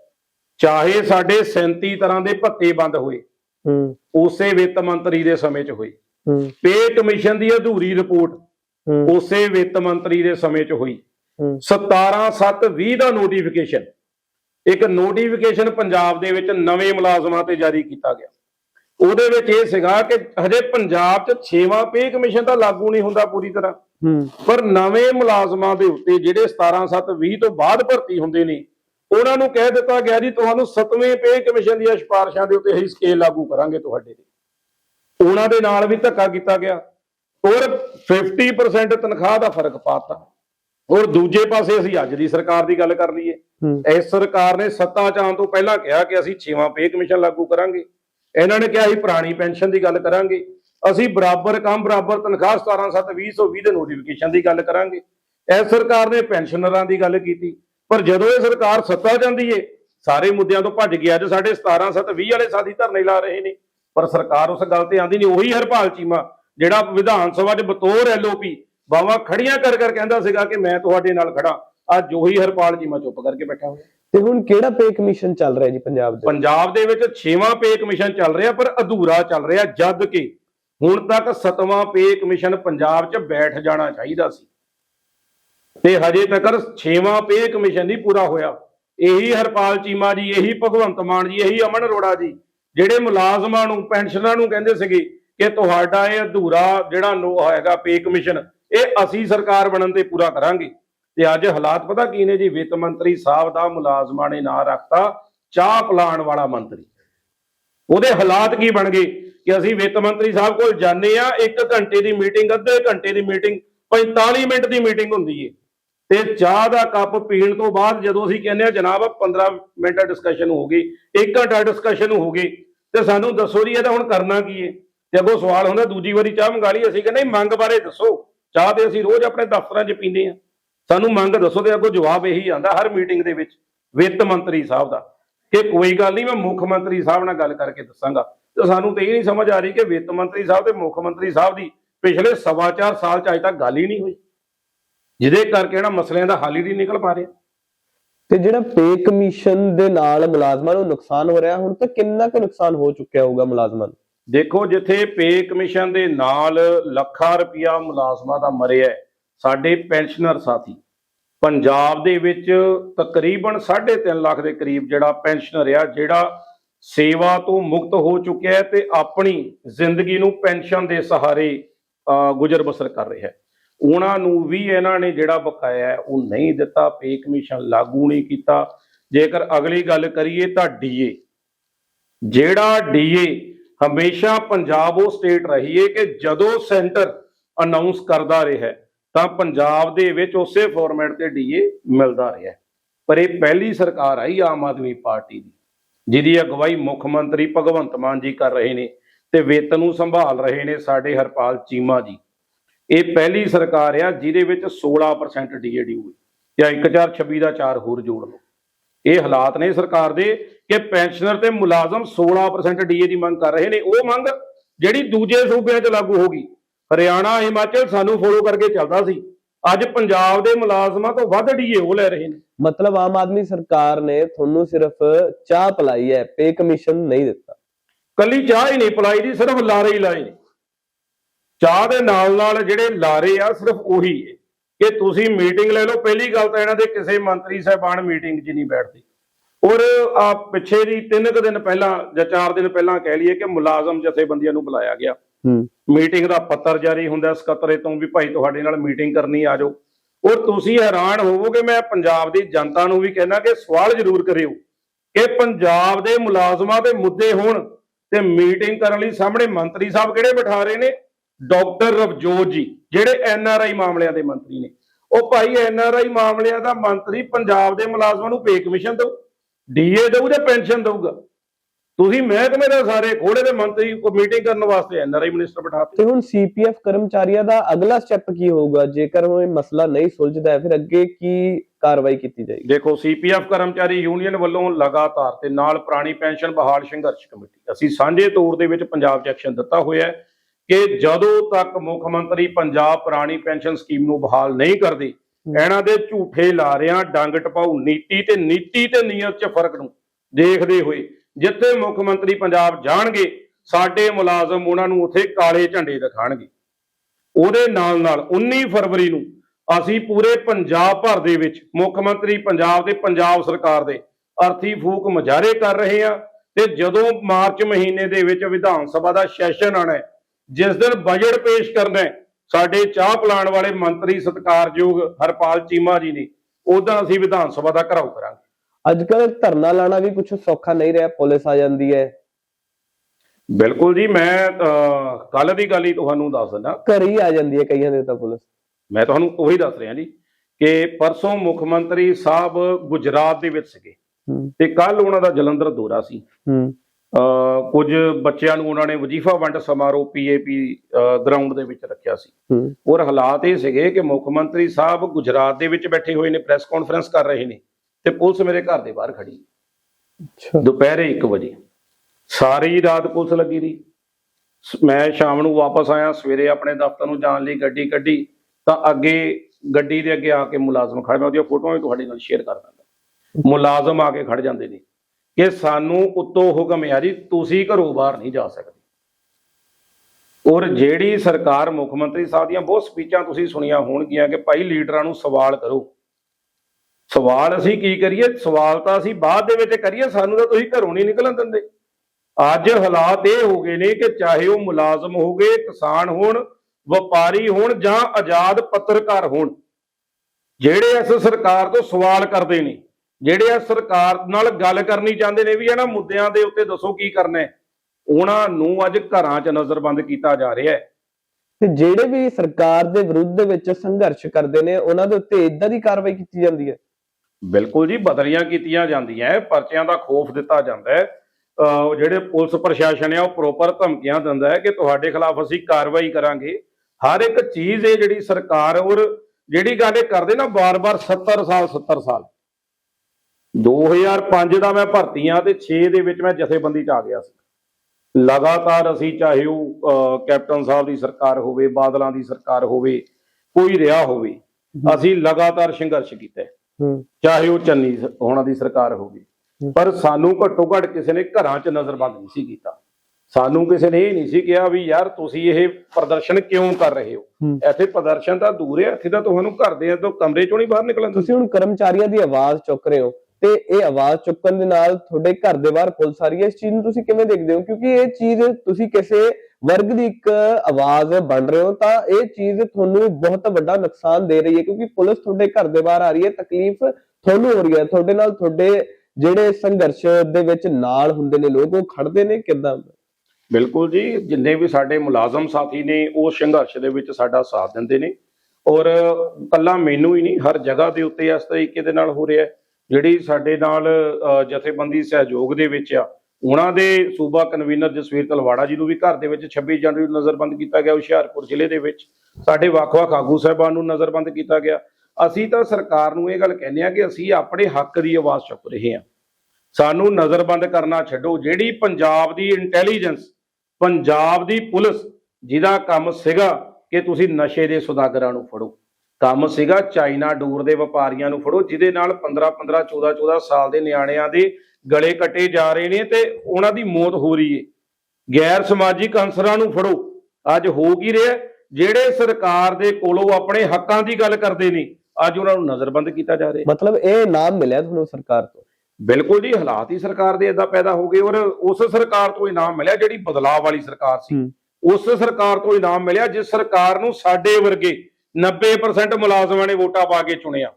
ਚਾਹੇ ਸਾਡੇ 37 ਤਰ੍ਹਾਂ ਦੇ ਭੱਤੇ ਬੰਦ ਹੋਏ ਹੂੰ। ਉਸੇ ਵਿੱਤ ਮੰਤਰੀ ਦੇ ਸਮੇਂ 'ਚ ਹੋਏ ਹੂੰ। ਪੇ ਕਮਿਸ਼ਨ ਦੀ ਅਧੂਰੀ ਰਿਪੋਰਟ ਉਸੇ ਵਿੱਤ ਮੰਤਰੀ ਦੇ ਸਮੇਂ 'ਚ ਹੋਈ। ਹੂੰ। 17/7/20 ਦਾ ਨੋਟੀਫਿਕੇਸ਼ਨ ਇੱਕ ਨੋਟੀਫਿਕੇਸ਼ਨ ਪੰਜਾਬ ਦੇ ਵਿੱਚ ਨਵੇਂ ਮੁਲਾਜ਼ਮਾਂ ਤੇ ਜਾਰੀ ਕੀਤਾ ਗਿਆ। ਉਹਦੇ ਵਿੱਚ ਇਹ ਸੀਗਾ ਕਿ ਹਜੇ ਪੰਜਾਬ 'ਚ 6ਵਾਂ ਪੇ ਕਮਿਸ਼ਨ ਤਾਂ ਲਾਗੂ ਨਹੀਂ ਹੁੰਦਾ ਪੂਰੀ ਤਰ੍ਹਾਂ। ਹੂੰ। ਪਰ ਨਵੇਂ ਮੁਲਾਜ਼ਮਾਂ ਦੇ ਉੱਤੇ ਜਿਹੜੇ 17/7/20 ਤੋਂ ਬਾਅਦ ਭਰਤੀ ਹੁੰਦੇ ਨੇ ਉਹਨਾਂ ਨੂੰ ਕਹਿ ਦਿੱਤਾ ਗਿਆ ਜੀ ਤੁਹਾਨੂੰ 7ਵੇਂ ਪੇ ਕਮਿਸ਼ਨ ਦੀਆਂ ਸਿਫਾਰਿਸ਼ਾਂ ਦੇ ਉੱਤੇ ਅਸੀਂ ਸਕੇਲ ਲਾਗੂ ਕਰਾਂਗੇ ਤੁਹਾਡੇ ਤੇ। ਉਹਨਾਂ ਦੇ ਨਾਲ ਵੀ ਧੱਕਾ ਕੀਤਾ ਗਿਆ। ਔਰ 50% ਤਨਖਾਹ ਦਾ ਫ਼ਰਕ ਪਾਤਾ। ਔਰ ਦੂਜੇ ਪਾਸੇ ਅਸੀਂ ਅੱਜ ਦੀ ਸਰਕਾਰ ਦੀ ਗੱਲ ਕਰ ਲਈਏ। ਹੂੰ। ਇਸ ਸਰਕਾਰ ਨੇ ਸੱਤਾ ਚ ਆਉਣ ਤੋਂ ਪਹਿਲਾਂ ਕਿਹਾ ਕਿ ਅਸੀਂ 6ਵਾਂ ਪੇ ਕਮਿਸ਼ਨ ਲਾਗੂ ਕਰਾਂਗੇ। ਇਹਨਾਂ ਨੇ ਕਿਹਾ ਅਸੀਂ ਪੁਰਾਣੀ ਪੈਨਸ਼ਨ ਦੀ ਗੱਲ ਕਰਾਂਗੇ। ਅਸੀਂ ਬਰਾਬਰ ਕੰਮ, ਬਰਾਬਰ ਤਨਖਾਹ 17/7/2020 ਦੇ ਨੋਟੀਫਿਕੇਸ਼ਨ ਦੀ ਗੱਲ ਕਰਾਂਗੇ। ਇਸ ਸਰਕਾਰ ਨੇ ਪੈਨਸ਼ਨਰਾਂ ਦੀ ਗੱਲ ਕੀਤੀ। ਪਰ ਜਦੋਂ ਇਹ ਸਰਕਾਰ ਸੱਤਾ ਜਾਂਦੀ ਏ, ਸਾਰੇ ਮੁੱਦਿਆਂ ਤੋਂ ਭੱਜ ਗਿਆ ਅੱਜ ਸਾਡੇ 17/7/20 ਵਾਲੇ ਸਾਥੀ ਧਰਨੇ ਲਾ ਰਹੇ ਨੇ। ਪਰ ਸਰਕਾਰ ਉਸ ਗੱਲ ਤੇ ਆਂਦੀ ਨਹੀਂ। ਉਹੀ ਹਰਪਾਲ ਚੀਮਾ, ਜਿਹੜਾ ਵਿਧਾਨ ਸਭਾ 'ਚ ਬਤੌਰ ਐਲਓਪੀ ਬਾਵਾ ਖੜੀਆਂ ਕਰ ਕਰ ਕਹਿੰਦਾ ਸੀਗਾ ਕਿ ਮੈਂ ਤੁਹਾਡੇ ਨਾਲ ਖੜਾ ਅੱਜ ਉਹੀ ਹਰਪਾਲ ਚੀਮਾ ਚੁੱਪ ਕਰਕੇ ਬੈਠਾ ਹੋਇਆ। ਤੇ ਹੁਣ ਕਿਹੜਾ ਪੇ ਕਮਿਸ਼ਨ ਚੱਲ ਰਿਹਾ ਜੀ ਪੰਜਾਬ ਦੇ ਪੰਜਾਬ ਦੇ ਵਿੱਚ 6ਵਾਂ ਪੇ ਕਮਿਸ਼ਨ ਚੱਲ ਰਿਹਾ ਪਰ ਅਧੂਰਾ ਚੱਲ ਰਿਹਾ ਜਦ ਕਿ ਹੁਣ ਤੱਕ 7ਵਾਂ ਪੇ ਕਮਿਸ਼ਨ ਪੰਜਾਬ 'ਚ ਬੈਠ ਜਾਣਾ ਚਾਹੀਦਾ ਸੀ। ਤੇ ਹਜੇ ਤੱਕ 6ਵਾਂ ਪੇ ਕਮਿਸ਼ਨ ਨਹੀਂ ਪੂਰਾ ਹੋਇਆ। ਇਹੀ ਹਰਪਾਲ ਚੀਮਾ ਜੀ ਇਹੀ ਭਗਵੰਤ ਮਾਨ ਜੀ ਇਹੀ ਅਮਨ ਅਰੋੜਾ ਜੀ ਜਿਹੜੇ ਮੁਲਾਜ਼ਮਾਂ ਨੂੰ ਪੈਨਸ਼ਨਰਾਂ ਨੂੰ ਕਹਿੰਦੇ ਸੀਗੇ ਕਿ ਤੁਹਾਡਾ ਇਹ ਅਧੂਰਾ ਜਿਹੜਾ ਨੋ ਹੈਗਾ ਪੇ ਕਮਿਸ਼ਨ ਇਹ ਅਸੀਂ ਸਰਕਾਰ ਬਣਨ ਤੇ ਪੂਰਾ ਕਰਾਂਗੇ। ਤੇ ਅੱਜ ਹਾਲਾਤ ਪਤਾ ਕੀ ਨੇ ਜੀ? ਵਿੱਤ ਮੰਤਰੀ ਸਾਹਿਬ ਦਾ ਮੁਲਾਜ਼ਮਾਂ ਨੇ ਨਾਂ ਰੱਖਤਾ ਚਾਹ ਪਲਾਣ ਵਾਲਾ ਮੰਤਰੀ। ਉਹਦੇ ਹਾਲਾਤ ਕੀ ਬਣ ਗਏ ਕਿ ਅਸੀਂ ਵਿੱਤ ਮੰਤਰੀ ਸਾਹਿਬ ਕੋਲ ਜਾਂਦੇ ਆ 1 ਘੰਟੇ ਦੀ ਮੀਟਿੰਗ, ਅੱਧੇ ਘੰਟੇ ਦੀ ਮੀਟਿੰਗ 45 ਮਿੰਟ ਦੀ ਮੀਟਿੰਗ ਹੁੰਦੀ ਏ। ਤੇ ਚਾਹ ਦਾ ਕੱਪ ਪੀਣ ਤੋਂ ਬਾਅਦ ਜਦੋਂ ਅਸੀਂ ਕਹਿੰਦੇ ਆ ਜਨਾਬ 15 ਮਿੰਟ ਡਿਸਕਸ਼ਨ ਹੋ ਗਈ 1 ਘੰਟਾ ਡਿਸਕਸ਼ਨ ਹੋ ਗਈ, ਤੇ ਸਾਨੂੰ ਦੱਸੋ ਜੀ ਇਹਦਾ ਹੁਣ ਕਰਨਾ ਕੀ ਏ? ਤੇ ਅੱਗੋਂ ਸਵਾਲ ਹੁੰਦਾ, ਦੂਜੀ ਵਾਰੀ ਚਾਹ ਮੰਗਾ ਲਈ? ਅਸੀਂ ਕਹਿੰਦੇ ਮੰਗ ਬਾਰੇ ਦੱਸੋ। ਚਾਹ ਤੇ ਅਸੀਂ ਰੋਜ਼ ਆਪਣੇ ਦਫ਼ਤਰਾਂ 'ਚ ਪੀਂਦੇ ਆ ਸਾਨੂੰ ਮੰਗ ਦੱਸੋ ਤੇ ਅੱਗੋਂ ਜਵਾਬ ਇਹੀ ਆਂਦਾ ਹਰ ਮੀਟਿੰਗ ਦੇ ਵਿੱਚ ਵਿੱਤ ਮੰਤਰੀ ਸਾਹਿਬ ਦਾ। ਕਿ ਕੋਈ ਗੱਲ ਨਹੀਂ ਮੈਂ ਮੁੱਖ ਮੰਤਰੀ ਸਾਹਿਬ ਨਾਲ ਗੱਲ ਕਰਕੇ ਦੱਸਾਂਗਾ। ਤੇ ਸਾਨੂੰ ਤੇ ਇਹ ਨਹੀਂ ਸਮਝ ਆ ਰਹੀ ਕਿ ਵਿੱਤ ਮੰਤਰੀ ਸਾਹਿਬ ਤੇ ਮੁੱਖ ਮੰਤਰੀ ਸਾਹਿਬ ਦੀ ਪਿਛਲੇ ਸਵਾ ਚਾਰ ਸਾਲ ਚ ਅਜੇ ਤੱਕ ਗੱਲ ਹੀ ਨਹੀਂ ਹੋਈ। ਜਿਹਦੇ ਕਰਕੇ ਇਹਨਾਂ ਮਸਲਿਆਂ ਦਾ ਹੱਲ ਹੀ ਨਹੀਂ ਨਿਕਲ ਪਾ ਰਿਹਾ। ਤੇ ਜਿਹੜਾ ਪੇ ਕਮਿਸ਼ਨ ਦੇ ਨਾਲ ਮੁਲਾਜ਼ਮਾਂ ਨੂੰ ਨੁਕਸਾਨ ਹੋ ਰਿਹਾ ਹੁਣ ਤੱਕ ਕਿੰਨਾ ਕੁ ਨੁਕਸਾਨ ਹੋ ਚੁੱਕਿਆ ਹੋਊਗਾ ਮੁਲਾਜ਼ਮਾਂ ਨੂੰ? ਦੇਖੋ ਜਿੱਥੇ ਪੇ ਕਮਿਸ਼ਨ ਦੇ ਨਾਲ ਲੱਖਾਂ ਰੁਪਇਆ ਮੁਲਾਜ਼ਮਾਂ ਦਾ ਮਰਿਆ ਹੈ, ਸਾਡੇ ਪੈਨਸ਼ਨਰ ਸਾਥੀ, ਪੰਜਾਬ ਦੇ ਵਿੱਚ ਤਕਰੀਬਨ 3.5 ਲੱਖ ਦੇ ਕਰੀਬ ਜਿਹੜਾ ਪੈਨਸ਼ਨਰ ਆ, ਜਿਹੜਾ ਸੇਵਾ ਤੋਂ ਮੁਕਤ ਹੋ ਚੁੱਕਿਆ ਹੈ ਤੇ ਆਪਣੀ ਜ਼ਿੰਦਗੀ ਨੂੰ ਪੈਨਸ਼ਨ ਦੇ ਸਹਾਰੇ ਗੁਜ਼ਰ ਬਸਰ ਕਰ ਰਿਹਾ ਹੈ। ਉਹਨਾਂ ਨੂੰ ਵੀ ਇਹਨਾਂ ਨੇ ਜਿਹੜਾ ਬਕਾਇਆ ਉਹ ਨਹੀਂ ਦਿੱਤਾ ਪੇ ਕਮਿਸ਼ਨ ਲਾਗੂ ਨਹੀਂ ਕੀਤਾ। ਜੇਕਰ ਅਗਲੀ ਗੱਲ ਕਰੀਏ ਤਾਂ ਡੀਏ ਜਿਹੜਾ ਡੀਏ ਹਮੇਸ਼ਾ ਪੰਜਾਬ ਉਹ ਸਟੇਟ ਰਹੀ ਹੈ ਕਿ ਜਦੋਂ ਸੈਂਟਰ ਅਨਾਉਂਸ ਕਰਦਾ ਰਿਹਾ ਤਾਂ ਪੰਜਾਬ ਦੇ ਵਿੱਚ ਉਸੇ ਫਾਰਮੈਟ ਤੇ ਡੀਏ ਮਿਲਦਾ ਰਿਹਾ ਪਰ ਇਹ ਪਹਿਲੀ ਸਰਕਾਰ ਆਈ ਆਮ ਆਦਮੀ ਪਾਰਟੀ ਦੀ, ਜਿਹਦੀ ਅਗਵਾਈ ਮੁੱਖ ਮੰਤਰੀ ਭਗਵੰਤ ਮਾਨ ਜੀ ਕਰ ਰਹੇ ਨੇ ਤੇ ਵਿੱਤ ਨੂੰ ਸੰਭਾਲ ਰਹੇ ਨੇ ਸਾਡੇ ਹਰਪਾਲ ਚੀਮਾ ਜੀ। ਇਹ ਪਹਿਲੀ ਸਰਕਾਰ ਆ ਜਿਹਦੇ ਵਿੱਚ 16% ਡੀਏਡੀ ਡਿਊ ਜਾਂ 1426 ਦਾ ਚਾਰ ਹੋਰ ਜੋੜ ਲਓ। ਇਹ ਹਾਲਾਤ ਨੇ ਸਰਕਾਰ ਦੇ ਕਿ ਪੈਨਸ਼ਨਰ ਤੇ ਮੁਲਾਜ਼ਮ 16% ਡੀਏ ਦੀ ਮੰਗ ਕਰ ਰਹੇ ਨੇ। ਉਹ ਮੰਗ ਜਿਹੜੀ ਦੂਜੇ ਸੂਬਿਆਂ 'ਚ ਲਾਗੂ ਹੋ ਗਈ ਹਰਿਆਣਾ ਹਿਮਾਚਲ ਸਾਨੂੰ ਫੋਲੋ ਕਰਕੇ ਚੱਲਦਾ ਸੀ। ਅੱਜ ਪੰਜਾਬ ਦੇ ਮੁਲਾਜ਼ਮਾਂ ਤੋਂ ਵੱਧ ਡੀਏ ਉਹ ਲੈ ਰਹੇ ਨੇ। ਮਤਲਬ ਆਮ ਆਦਮੀ ਸਰਕਾਰ ਨੇ ਤੁਹਾਨੂੰ ਸਿਰਫ ਚਾਹ ਪਲਾਈ ਹੈ ਪੇ ਕਮਿਸ਼ਨ ਨਹੀਂ ਦਿੱਤਾ। ਕੱਲੀ ਚਾਹ ਹੀ ਨਹੀਂ ਪਲਾਈ ਦੀ ਸਿਰਫ ਲਾਰੇ ਹੀ ਲਾਏ ਨੇ। ਚਾਹ ਦੇ ਨਾਲ ਨਾਲ ਜਿਹੜੇ ਲਾਰੇ ਆ ਸਿਰਫ ਉਹੀ ਹੈ। ਕਿ ਤੁਸੀਂ ਮੀਟਿੰਗ ਲੈ ਲਓ ਪਹਿਲੀ ਗੱਲ ਤਾਂ ਇਹਨਾਂ ਦੇ ਕਿਸੇ ਮੰਤਰੀ ਸਾਹਿਬਾਨ ਮੀਟਿੰਗ 'ਚ ਨਹੀਂ ਬੈਠਦੇ। ਔਰ ਆ ਪਿੱਛੇ ਦੀ ਤਿੰਨ ਕੁ ਦਿਨ ਪਹਿਲਾਂ ਜਾਂ ਚਾਰ ਦਿਨ ਪਹਿਲਾਂ ਕਹਿ ਲਈਏ ਕਿ ਮੁਲਾਜ਼ਮ ਜਥੇਬੰਦੀਆਂ ਨੂੰ ਬੁਲਾਇਆ ਗਿਆ। ਮੀਟਿੰਗ ਦਾ ਪੱਤਰ ਜਾਰੀ ਹੁੰਦਾ, ਸਕੱਤਰੇ ਤੋਂ ਵੀ ਭਾਈ ਤੁਹਾਡੇ ਨਾਲ ਮੀਟਿੰਗ ਕਰਨੀ ਆ ਜਾਓ। ਔਰ ਤੁਸੀਂ ਹੈਰਾਨ ਹੋਵੋਗੇ, ਮੈਂ ਪੰਜਾਬ ਦੀ ਜਨਤਾ ਨੂੰ ਵੀ ਕਹਿਣਾ ਕਿ ਸਵਾਲ ਜ਼ਰੂਰ ਕਰਿਓ ਕਿ ਪੰਜਾਬ ਦੇ ਮੁਲਾਜ਼ਮਾਂ ਦੇ ਮੁੱਦੇ ਹੋਣ ਤੇ ਮੀਟਿੰਗ ਕਰਨ ਲਈ ਸਾਹਮਣੇ ਮੰਤਰੀ ਸਾਹਿਬ ਕਿਹੜੇ ਬਿਠਾ ਰਹੇ ਨੇ? ਡਾਕਟਰ ਰਵਜੋਤ ਜੀ, ਜਿਹੜੇ ਐਨ ਆਰ ਆਈ ਮਾਮਲਿਆਂ ਦੇ ਮੰਤਰੀ ਨੇ। ਉਹ ਭਾਈ ਐਨ ਆਰ ਆਈ ਮਾਮਲਿਆਂ ਦਾ ਮੰਤਰੀ ਪੰਜਾਬ ਦੇ ਮੁਲਾਜ਼ਮਾਂ ਨੂੰ ਪੇ ਕਮਿਸ਼ਨ ਦਊ ਡੀਏ ਦਊ ਤੇ ਪੈਨਸ਼ਨ ਦਊਗਾ? ਤੁਸੀਂ ਮਹਿਕਮੇ ਦੇ ਸਾਰੇ ਖੋੜੇ ਦੇ ਮੰਤਰੀ ਕੋ ਮੀਟਿੰਗ ਕਰਨ ਵਾਸਤੇ ਐਨ ਆਰ ਆਈ ਮਿਨਿਸਟਰ ਬਿਠਾਤੇ ਤੇ ਹੁਣ ਸੀਪੀਐਫ ਕਰਮਚਾਰੀਆਂ ਦਾ ਅਗਲਾ ਸਟੈਪ ਕੀ ਹੋਊਗਾ? ਜੇਕਰ ਉਹ ਇਹ ਮਸਲਾ ਨਹੀਂ ਸੁਲਝਦਾ ਹੈ ਫਿਰ ਅੱਗੇ ਕੀ ਕਾਰਵਾਈ ਕੀਤੀ ਜਾਏਗੀ? ਦੇਖੋ ਸੀਪੀਐਫ ਕਰਮਚਾਰੀ ਯੂਨੀਅਨ ਵੱਲੋਂ ਲਗਾਤਾਰ ਤੇ ਨਾਲ ਪੁਰਾਣੀ ਪੈਨਸ਼ਨ ਬਹਾਲ ਸੰਘਰਸ਼ ਕਮੇਟੀ। ਅਸੀਂ ਸਾਂਝੇ ਤੌਰ ਦੇ ਵਿੱਚ ਪੰਜਾਬ 'ਚ ਐਕਸ਼ਨ ਦਿੱਤਾ ਹੋਇਆ ਹੈ ਕਿ ਜਦੋਂ ਤੱਕ ਮੁੱਖ ਮੰਤਰੀ ਪੰਜਾਬ ਪੁਰਾਣੀ ਪੈਨਸ਼ਨ ਸਕੀਮ ਨੂੰ ਬਹਾਲ ਨਹੀਂ ਕਰਦੇ ਇਹਨਾਂ ਦੇ ਝੂਠੇ ਲਾਰਿਆਂ ਡੰਗ ਟਪਾਉ ਨੀਤੀ ਤੇ ਨੀਤੀ ਤੇ ਨੀਅਤ 'ਚ ਫ਼ਰਕ ਨੂੰ ਦੇਖਦੇ ਹੋਏ ਜਿੱਥੇ ਮੁੱਖ ਮੰਤਰੀ ਪੰਜਾਬ ਜਾਣਗੇ, ਸਾਡੇ ਮੁਲਾਜ਼ਮ ਉਹਨਾਂ ਨੂੰ ਉੱਥੇ ਕਾਲੇ ਝੰਡੇ ਦਿਖਾਣਗੇ। ਉਹਦੇ ਨਾਲ ਨਾਲ 19 ਫਰਵਰੀ ਨੂੰ ਅਸੀਂ ਪੂਰੇ ਪੰਜਾਬ ਭਰ ਦੇ ਵਿੱਚ ਮੁੱਖ ਮੰਤਰੀ ਪੰਜਾਬ ਦੇ ਪੰਜਾਬ ਸਰਕਾਰ ਦੇ ਅਰਥੀ ਫੂਕ ਮੁਜ਼ਾਹਰੇ ਕਰ ਰਹੇ ਆ ਤੇ ਜਦੋਂ ਮਾਰਚ ਮਹੀਨੇ ਦੇ ਵਿੱਚ ਵਿਧਾਨ ਸਭਾ ਦਾ ਸੈਸ਼ਨ ਆਣਾ ਹੈ, ਜਿਸ ਦਿਨ ਬਜਟ ਪੇਸ਼ ਕਰਨਾ ਹੈ, ਸਾਡੇ ਚਾਹ ਪਲਾਣ ਵਾਲੇ ਮੰਤਰੀ ਸਤਿਕਾਰਯੋਗ ਹਰਪਾਲ ਚੀਮਾ ਜੀ ਨੇ, ਉਦੋਂ ਅਸੀਂ ਵਿਧਾਨ ਸਭਾ ਦਾ ਘਰਾਓ ਕਰਾਂਗੇ। ਅੱਜ ਕੱਲ ਧਰਨਾ ਲਾਣਾ ਵੀ ਕੁਝ ਸੌਖਾ ਨਹੀਂ ਰਿਹਾ ਪੁਲਿਸ ਆ ਜਾਂਦੀ ਹੈ। ਬਿਲਕੁਲ ਜੀ ਮੈਂ ਕੱਲ ਦੀ ਗੱਲ ਹੀ ਤੁਹਾਨੂੰ ਦੱਸ ਦਿੰਦਾ। ਘਰ ਹੀ ਆ ਜਾਂਦੀ ਹੈ ਕਈਆਂ ਦੇ ਤਾਂ ਪੁਲਿਸ। ਮੈਂ ਤੁਹਾਨੂੰ ਉਹੀ ਦੱਸ ਰਿਹਾ ਜੀ ਕਿ ਪਰਸੋਂ ਮੁੱਖ ਮੰਤਰੀ ਸਾਹਿਬ ਗੁਜਰਾਤ ਦੇ ਵਿੱਚ ਸੀਗੇ। ਤੇ ਕੱਲ ਉਹਨਾਂ ਦਾ ਜਲੰਧਰ ਦੌਰਾ ਸੀ। ਕੁਝ ਬੱਚਿਆਂ ਨੂੰ ਉਹਨਾਂ ਨੇ ਵਜ਼ੀਫਾ ਵੰਡ ਸਮਾਰੋਹ ਪੀਏਪੀ ਗਰਾਊਂਡ ਦੇ ਵਿੱਚ ਰੱਖਿਆ ਸੀ। ਔਰ ਹਾਲਾਤ ਇਹ ਸੀਗੇ ਕਿ ਮੁੱਖ ਮੰਤਰੀ ਸਾਹਿਬ ਗੁਜਰਾਤ ਦੇ ਵਿੱਚ ਬੈਠੇ ਹੋਏ ਨੇ ਪ੍ਰੈਸ ਕਾਨਫਰੰਸ ਕਰ ਰਹੇ ਨੇ। ਤੇ ਪੁਲਿਸ ਮੇਰੇ ਘਰ ਦੇ ਬਾਹਰ ਖੜੀ। ਅੱਛਾ। ਦੁਪਹਿਰੇ 1 ਵਜੇ। ਸਾਰੀ ਰਾਤ ਪੁਲਿਸ ਲੱਗੀ ਰਹੀ। ਮੈਂ ਸ਼ਾਮ ਨੂੰ ਵਾਪਸ ਆਇਆ ਸਵੇਰੇ ਆਪਣੇ ਦਫ਼ਤਰ ਨੂੰ ਜਾਣ ਲਈ ਗੱਡੀ ਕੱਢੀ ਤਾਂ ਅੱਗੇ ਗੱਡੀ ਦੇ ਅੱਗੇ ਆ ਕੇ ਮੁਲਾਜ਼ਮ ਖੜੇ ਮੈਂ ਉਹਦੀਆਂ ਫੋਟੋਆਂ ਵੀ ਤੁਹਾਡੇ ਨਾਲ ਸ਼ੇਅਰ ਕਰ ਦਾਂਗਾ ਮੁਲਾਜ਼ਮ ਆ ਕੇ ਖੜ ਜਾਂਦੇ ਨੇ ਕਿ ਸਾਨੂੰ ਉੱਤੋਂ ਹੁਕਮ ਜੀ ਤੁਸੀਂ ਘਰੋਂ ਬਾਹਰ ਨਹੀਂ ਜਾ ਸਕਦੇ। ਔਰ ਜਿਹੜੀ ਸਰਕਾਰ ਮੁੱਖ ਮੰਤਰੀ ਸਾਹਿਬ ਦੀਆਂ ਬਹੁਤ ਸਪੀਚਾਂ ਤੁਸੀਂ ਸੁਣੀਆਂ ਹੋਣਗੀਆਂ ਕਿ ਭਾਈ ਲੀਡਰਾਂ ਨੂੰ ਸਵਾਲ ਕਰੋ। ਸਵਾਲ ਅਸੀਂ ਕੀ ਕਰੀਏ? ਸਵਾਲ ਤਾਂ ਅਸੀਂ ਬਾਅਦ ਦੇ ਵਿੱਚ ਕਰੀਏ, ਸਾਨੂੰ ਤਾਂ ਤੁਸੀਂ ਘਰੋਂ ਨਹੀਂ ਨਿਕਲਣ ਦਿੰਦੇ। ਅੱਜ ਹਾਲਾਤ ਇਹ ਹੋ ਗਏ ਨੇ ਕਿ ਚਾਹੇ ਉਹ ਮੁਲਾਜ਼ਮ ਹੋਗੇ ਕਿਸਾਨ ਹੋਣ, ਵਪਾਰੀ ਹੋਣ ਜਾਂ ਆਜ਼ਾਦ ਪੱਤਰਕਾਰ ਹੋਣ, ਜਿਹੜੇ ਇਸ ਸਰਕਾਰ ਤੋਂ ਸਵਾਲ ਕਰਦੇ ਨੇ, ਜਿਹੜੇ ਇਸ ਸਰਕਾਰ ਨਾਲ ਗੱਲ ਕਰਨੀ ਚਾਹੁੰਦੇ ਨੇ ਵੀ ਇਹਨਾਂ ਮੁੱਦਿਆਂ ਦੇ ਉੱਤੇ ਦੱਸੋ ਕੀ ਕਰਨਾ ਹੈ। ਉਹਨਾਂ ਨੂੰ ਅੱਜ ਘਰਾਂ 'ਚ ਨਜ਼ਰਬੰਦ ਕੀਤਾ ਜਾ ਰਿਹਾ ਹੈ। ਤੇ ਜਿਹੜੇ ਵੀ ਸਰਕਾਰ ਦੇ ਵਿਰੁੱਧ ਦੇ ਵਿੱਚ ਸੰਘਰਸ਼ ਕਰਦੇ ਨੇ, ਉਹਨਾਂ ਦੇ ਉੱਤੇ ਇਦਾਂ ਦੀ ਕਾਰਵਾਈ ਕੀਤੀ ਜਾਂਦੀ ਹੈ? ਬਿਲਕੁਲ ਜੀ ਬਦਲੀਆਂ ਕੀਤੀਆਂ ਜਾਂਦੀਆਂ ਹੈ ਪਰਚਿਆਂ ਦਾ ਖੋਫ ਦਿੱਤਾ ਜਾਂਦਾ ਹੈ ਜਿਹੜੇ ਪੁਲਿਸ ਪ੍ਰਸ਼ਾਸਨ ਹੈ ਉਹ ਪ੍ਰੋਪਰ ਧਮਕੀਆਂ ਦਿੰਦਾ ਹੈ ਕਿ ਤੁਹਾਡੇ ਖਿਲਾਫ ਅਸੀਂ ਕਾਰਵਾਈ ਕਰਾਂਗੇ। ਹਰ ਇੱਕ ਚੀਜ਼ ਇਹ ਜਿਹੜੀ ਸਰਕਾਰ ਔਰ ਜਿਹੜੀ ਗੱਲ ਇਹ ਕਰਦੇ ਨਾ ਬਾਰ-ਬਾਰ 70 ਸਾਲ 70 ਸਾਲ। 2005 ਦਾ ਮੈਂ ਭਰਤੀ ਆ ਤੇ 6 ਦੇ ਵਿੱਚ ਮੈਂ ਜਥੇਬੰਦੀ ਚ ਆ ਗਿਆ ਸੀ। ਲਗਾਤਾਰ ਅਸੀਂ ਚਾਹੇ ਉਹ ਕੈਪਟਨ ਸਾਹਿਬ ਦੀ ਸਰਕਾਰ ਹੋਵੇ ਬਾਦਲਾਂ ਦੀ ਸਰਕਾਰ ਹੋਵੇ ਕੋਈ ਰਿਹਾ ਹੋਵੇ ਅਸੀਂ ਲਗਾਤਾਰ ਸੰਘਰਸ਼ ਕੀਤਾ ਚਾਹੇ ਉਹ ਚੰਨੀ ਹੋਣਾ ਦੀ ਸਰਕਾਰ ਹੋਵੇ ਹੂੰ। ਪਰ ਸਾਨੂੰ ਘੱਟੋ ਘੱਟ ਕਿਸੇ ਨੇ ਘਰਾਂ 'ਚ ਨਜ਼ਰਬੰਦ ਨਹੀਂ ਸੀ ਕੀਤਾ। ਸਾਨੂੰ ਕਿਸੇ ਨੇ ਇਹ ਨਹੀਂ ਸੀ ਕਿਹਾ ਵੀ ਯਾਰ ਤੁਸੀਂ ਇਹ ਪ੍ਰਦਰਸ਼ਨ ਕਿਉਂ ਕਰ ਰਹੇ ਹੋ। ਇੱਥੇ ਪ੍ਰਦਰਸ਼ਨ ਤਾਂ ਦੂਰ ਹੈ ਇੱਥੇ ਤਾਂ ਤੁਹਾਨੂੰ ਘਰ ਦੇ ਤੋਂ ਕਮਰੇ 'ਚੋਂ ਨਹੀਂ ਬਾਹਰ ਨਿਕਲਣ ਤੁਸੀਂ ਹੁਣ ਕਰਮਚਾਰੀਆਂ ਦੀ ਆਵਾਜ਼ ਚੁੱਕ ਰਹੇ ਹੋ ਤੇ ਇਹ ਆਵਾਜ਼ ਚੁੱਕਣ ਦੇ ਨਾਲ ਤੁਹਾਡੇ ਘਰ ਦੇ ਬਾਹਰ ਪੁਲਿਸ ਆ ਰਹੀ ਹੈ। ਇਸ ਚੀਜ਼ ਨੂੰ ਤੁਸੀਂ ਕਿਵੇਂ ਦੇਖਦੇ ਹੋ? ਕਿਉਂਕਿ ਇਹ ਚੀਜ਼ ਤੁਸੀਂ ਕਿਸੇ ਵਰਗ ਦੀ ਇੱਕ ਆਵਾਜ਼ ਬਣ ਰਹੇ ਹੋ, ਤਾਂ ਇਹ ਚੀਜ਼ ਤੁਹਾਨੂੰ ਬਹੁਤ ਵੱਡਾ ਨੁਕਸਾਨ ਦੇ ਰਹੀ ਹੈ, ਕਿਉਂਕਿ ਪੁਲਿਸ ਤੁਹਾਡੇ ਘਰ ਦੇ ਬਾਹਰ ਆ ਰਹੀ ਹੈ, ਤਕਲੀਫ ਤੁਹਾਨੂੰ ਹੋ ਰਹੀ ਹੈ, ਤੁਹਾਡੇ ਨਾਲ ਤੁਹਾਡੇ ਜਿਹੜੇ ਸੰਘਰਸ਼ ਦੇ ਵਿੱਚ ਨਾਲ ਹੁੰਦੇ ਨੇ ਲੋਕ, ਉਹ ਖੜਦੇ ਨੇ ਕਿਦਾਂ? ਬਿਲਕੁਲ ਜੀ, ਜਿੰਨੇ ਵੀ ਸਾਡੇ ਮੁਲਾਜ਼ਮ ਸਾਥੀ ਨੇ, ਉਹ ਸੰਘਰਸ਼ ਦੇ ਵਿੱਚ ਸਾਡਾ ਸਾਥ ਦਿੰਦੇ ਨੇ। ਔਰ ਕੱਲਾ ਮੈਨੂੰ ਹੀ ਨਹੀਂ, ਹਰ ਜਗ੍ਹਾ ਦੇ ਉੱਤੇ ਇਸ ਤਰੀਕੇ ਦੇ ਨਾਲ ਹੋ ਰਿਹਾ ਜਿਹੜੀ ਸਾਡੇ ਨਾਲ ਜਥੇਬੰਦੀ ਸਹਿਯੋਗ ਦੇ ਵਿੱਚ ਆ ਉਹਨਾਂ ਦੇ ਸੂਬਾ ਕਨਵੀਨਰ ਜਸਵੀਰ ਤਲਵਾੜਾ ਜੀ ਨੂੰ ਵੀ ਘਰ ਦੇ ਵਿੱਚ 26 ਜਨਵਰੀ ਨੂੰ ਨਜ਼ਰਬੰਦ ਕੀਤਾ ਗਿਆ, ਹੁਸ਼ਿਆਰਪੁਰ ਜ਼ਿਲ੍ਹੇ ਦੇ ਵਿੱਚ। ਸਾਡੇ ਵੱਖ-ਵੱਖ ਆਗੂ ਸਾਹਿਬਾਨ ਨੂੰ ਨਜ਼ਰਬੰਦ ਕੀਤਾ ਗਿਆ। ਅਸੀਂ ਤਾਂ ਸਰਕਾਰ ਨੂੰ ਇਹ ਗੱਲ ਕਹਿੰਦੇ ਆ ਕਿ ਅਸੀਂ ਆਪਣੇ ਹੱਕ ਦੀ ਆਵਾਜ਼ ਚੁੱਕ ਰਹੇ ਹਾਂ। ਸਾਨੂੰ ਨਜ਼ਰਬੰਦ ਕਰਨਾ ਛੱਡੋ। ਜਿਹੜੀ ਪੰਜਾਬ ਦੀ ਇੰਟੈਲੀਜੈਂਸ ਪੰਜਾਬ ਦੀ ਪੁਲਿਸ ਜਿਹਦਾ ਕੰਮ ਸੀਗਾ ਕਿ ਤੁਸੀਂ ਨਸ਼ੇ ਦੇ ਸੁਦਾਗਰਾਂ ਨੂੰ ਫੜੋ। ਕੰਮ ਸੀਗਾ ਚਾਈਨਾ ਡੋਰ ਦੇ ਵਪਾਰੀਆਂ ਨੂੰ ਫੜੋ, ਜਿਹਦੇ ਨਾਲ 15 15 14 14 ਸਾਲ ਦੇ ਨਿਆਣਿਆਂ ਦੇ ਗਲੇ ਕੱਟੇ ਜਾ ਰਹੇ ਨੇ ਤੇ ਉਹਨਾਂ ਦੀ ਮੌਤ ਹੋ ਰਹੀ ਏ। ਗੈਰ ਸਮਾਜਿਕ ਅਨਸਰਾਂ ਨੂੰ ਫੜੋ। ਅੱਜ ਹੋ ਕੀ ਰਿਹਾ? ਜਿਹੜੇ ਸਰਕਾਰ ਦੇ ਕੋਲੋਂ ਆਪਣੇ ਹੱਕਾਂ ਦੀ ਗੱਲ ਕਰਦੇ ਨੇ ਅੱਜ ਉਹਨਾਂ ਨੂੰ ਨਜ਼ਰਬੰਦ ਕੀਤਾ ਜਾ ਰਿਹਾ। ਮਤਲਬ ਇਹ ਨਾਮ ਮਿਲਿਆ ਤੁਹਾਨੂੰ ਸਰਕਾਰ ਤੋਂ? ਬਿਲਕੁਲ ਜੀ ਹਾਲਾਤ ਹੀ ਸਰਕਾਰ ਦੇ ਇਦਾਂ ਪੈਦਾ ਹੋ ਗਏ ਔਰ ਉਸ ਸਰਕਾਰ ਤੋਂ ਇਨਾਮ ਮਿਲਿਆ ਜਿਹੜੀ ਬਦਲਾਅ ਵਾਲੀ ਸਰਕਾਰ ਸੀ। ਹੂੰ। ਉਸ ਸਰਕਾਰ ਤੋਂ ਇਨਾਮ ਮਿਲਿਆ ਜਿਸ ਸਰਕਾਰ ਨੂੰ ਸਾਡੇ ਵਰਗੇ 90% ਮੁਲਾਜ਼ਮਾਂ ਨੇ ਵੋਟਾਂ ਪਾ ਕੇ ਚੁਣਿਆ।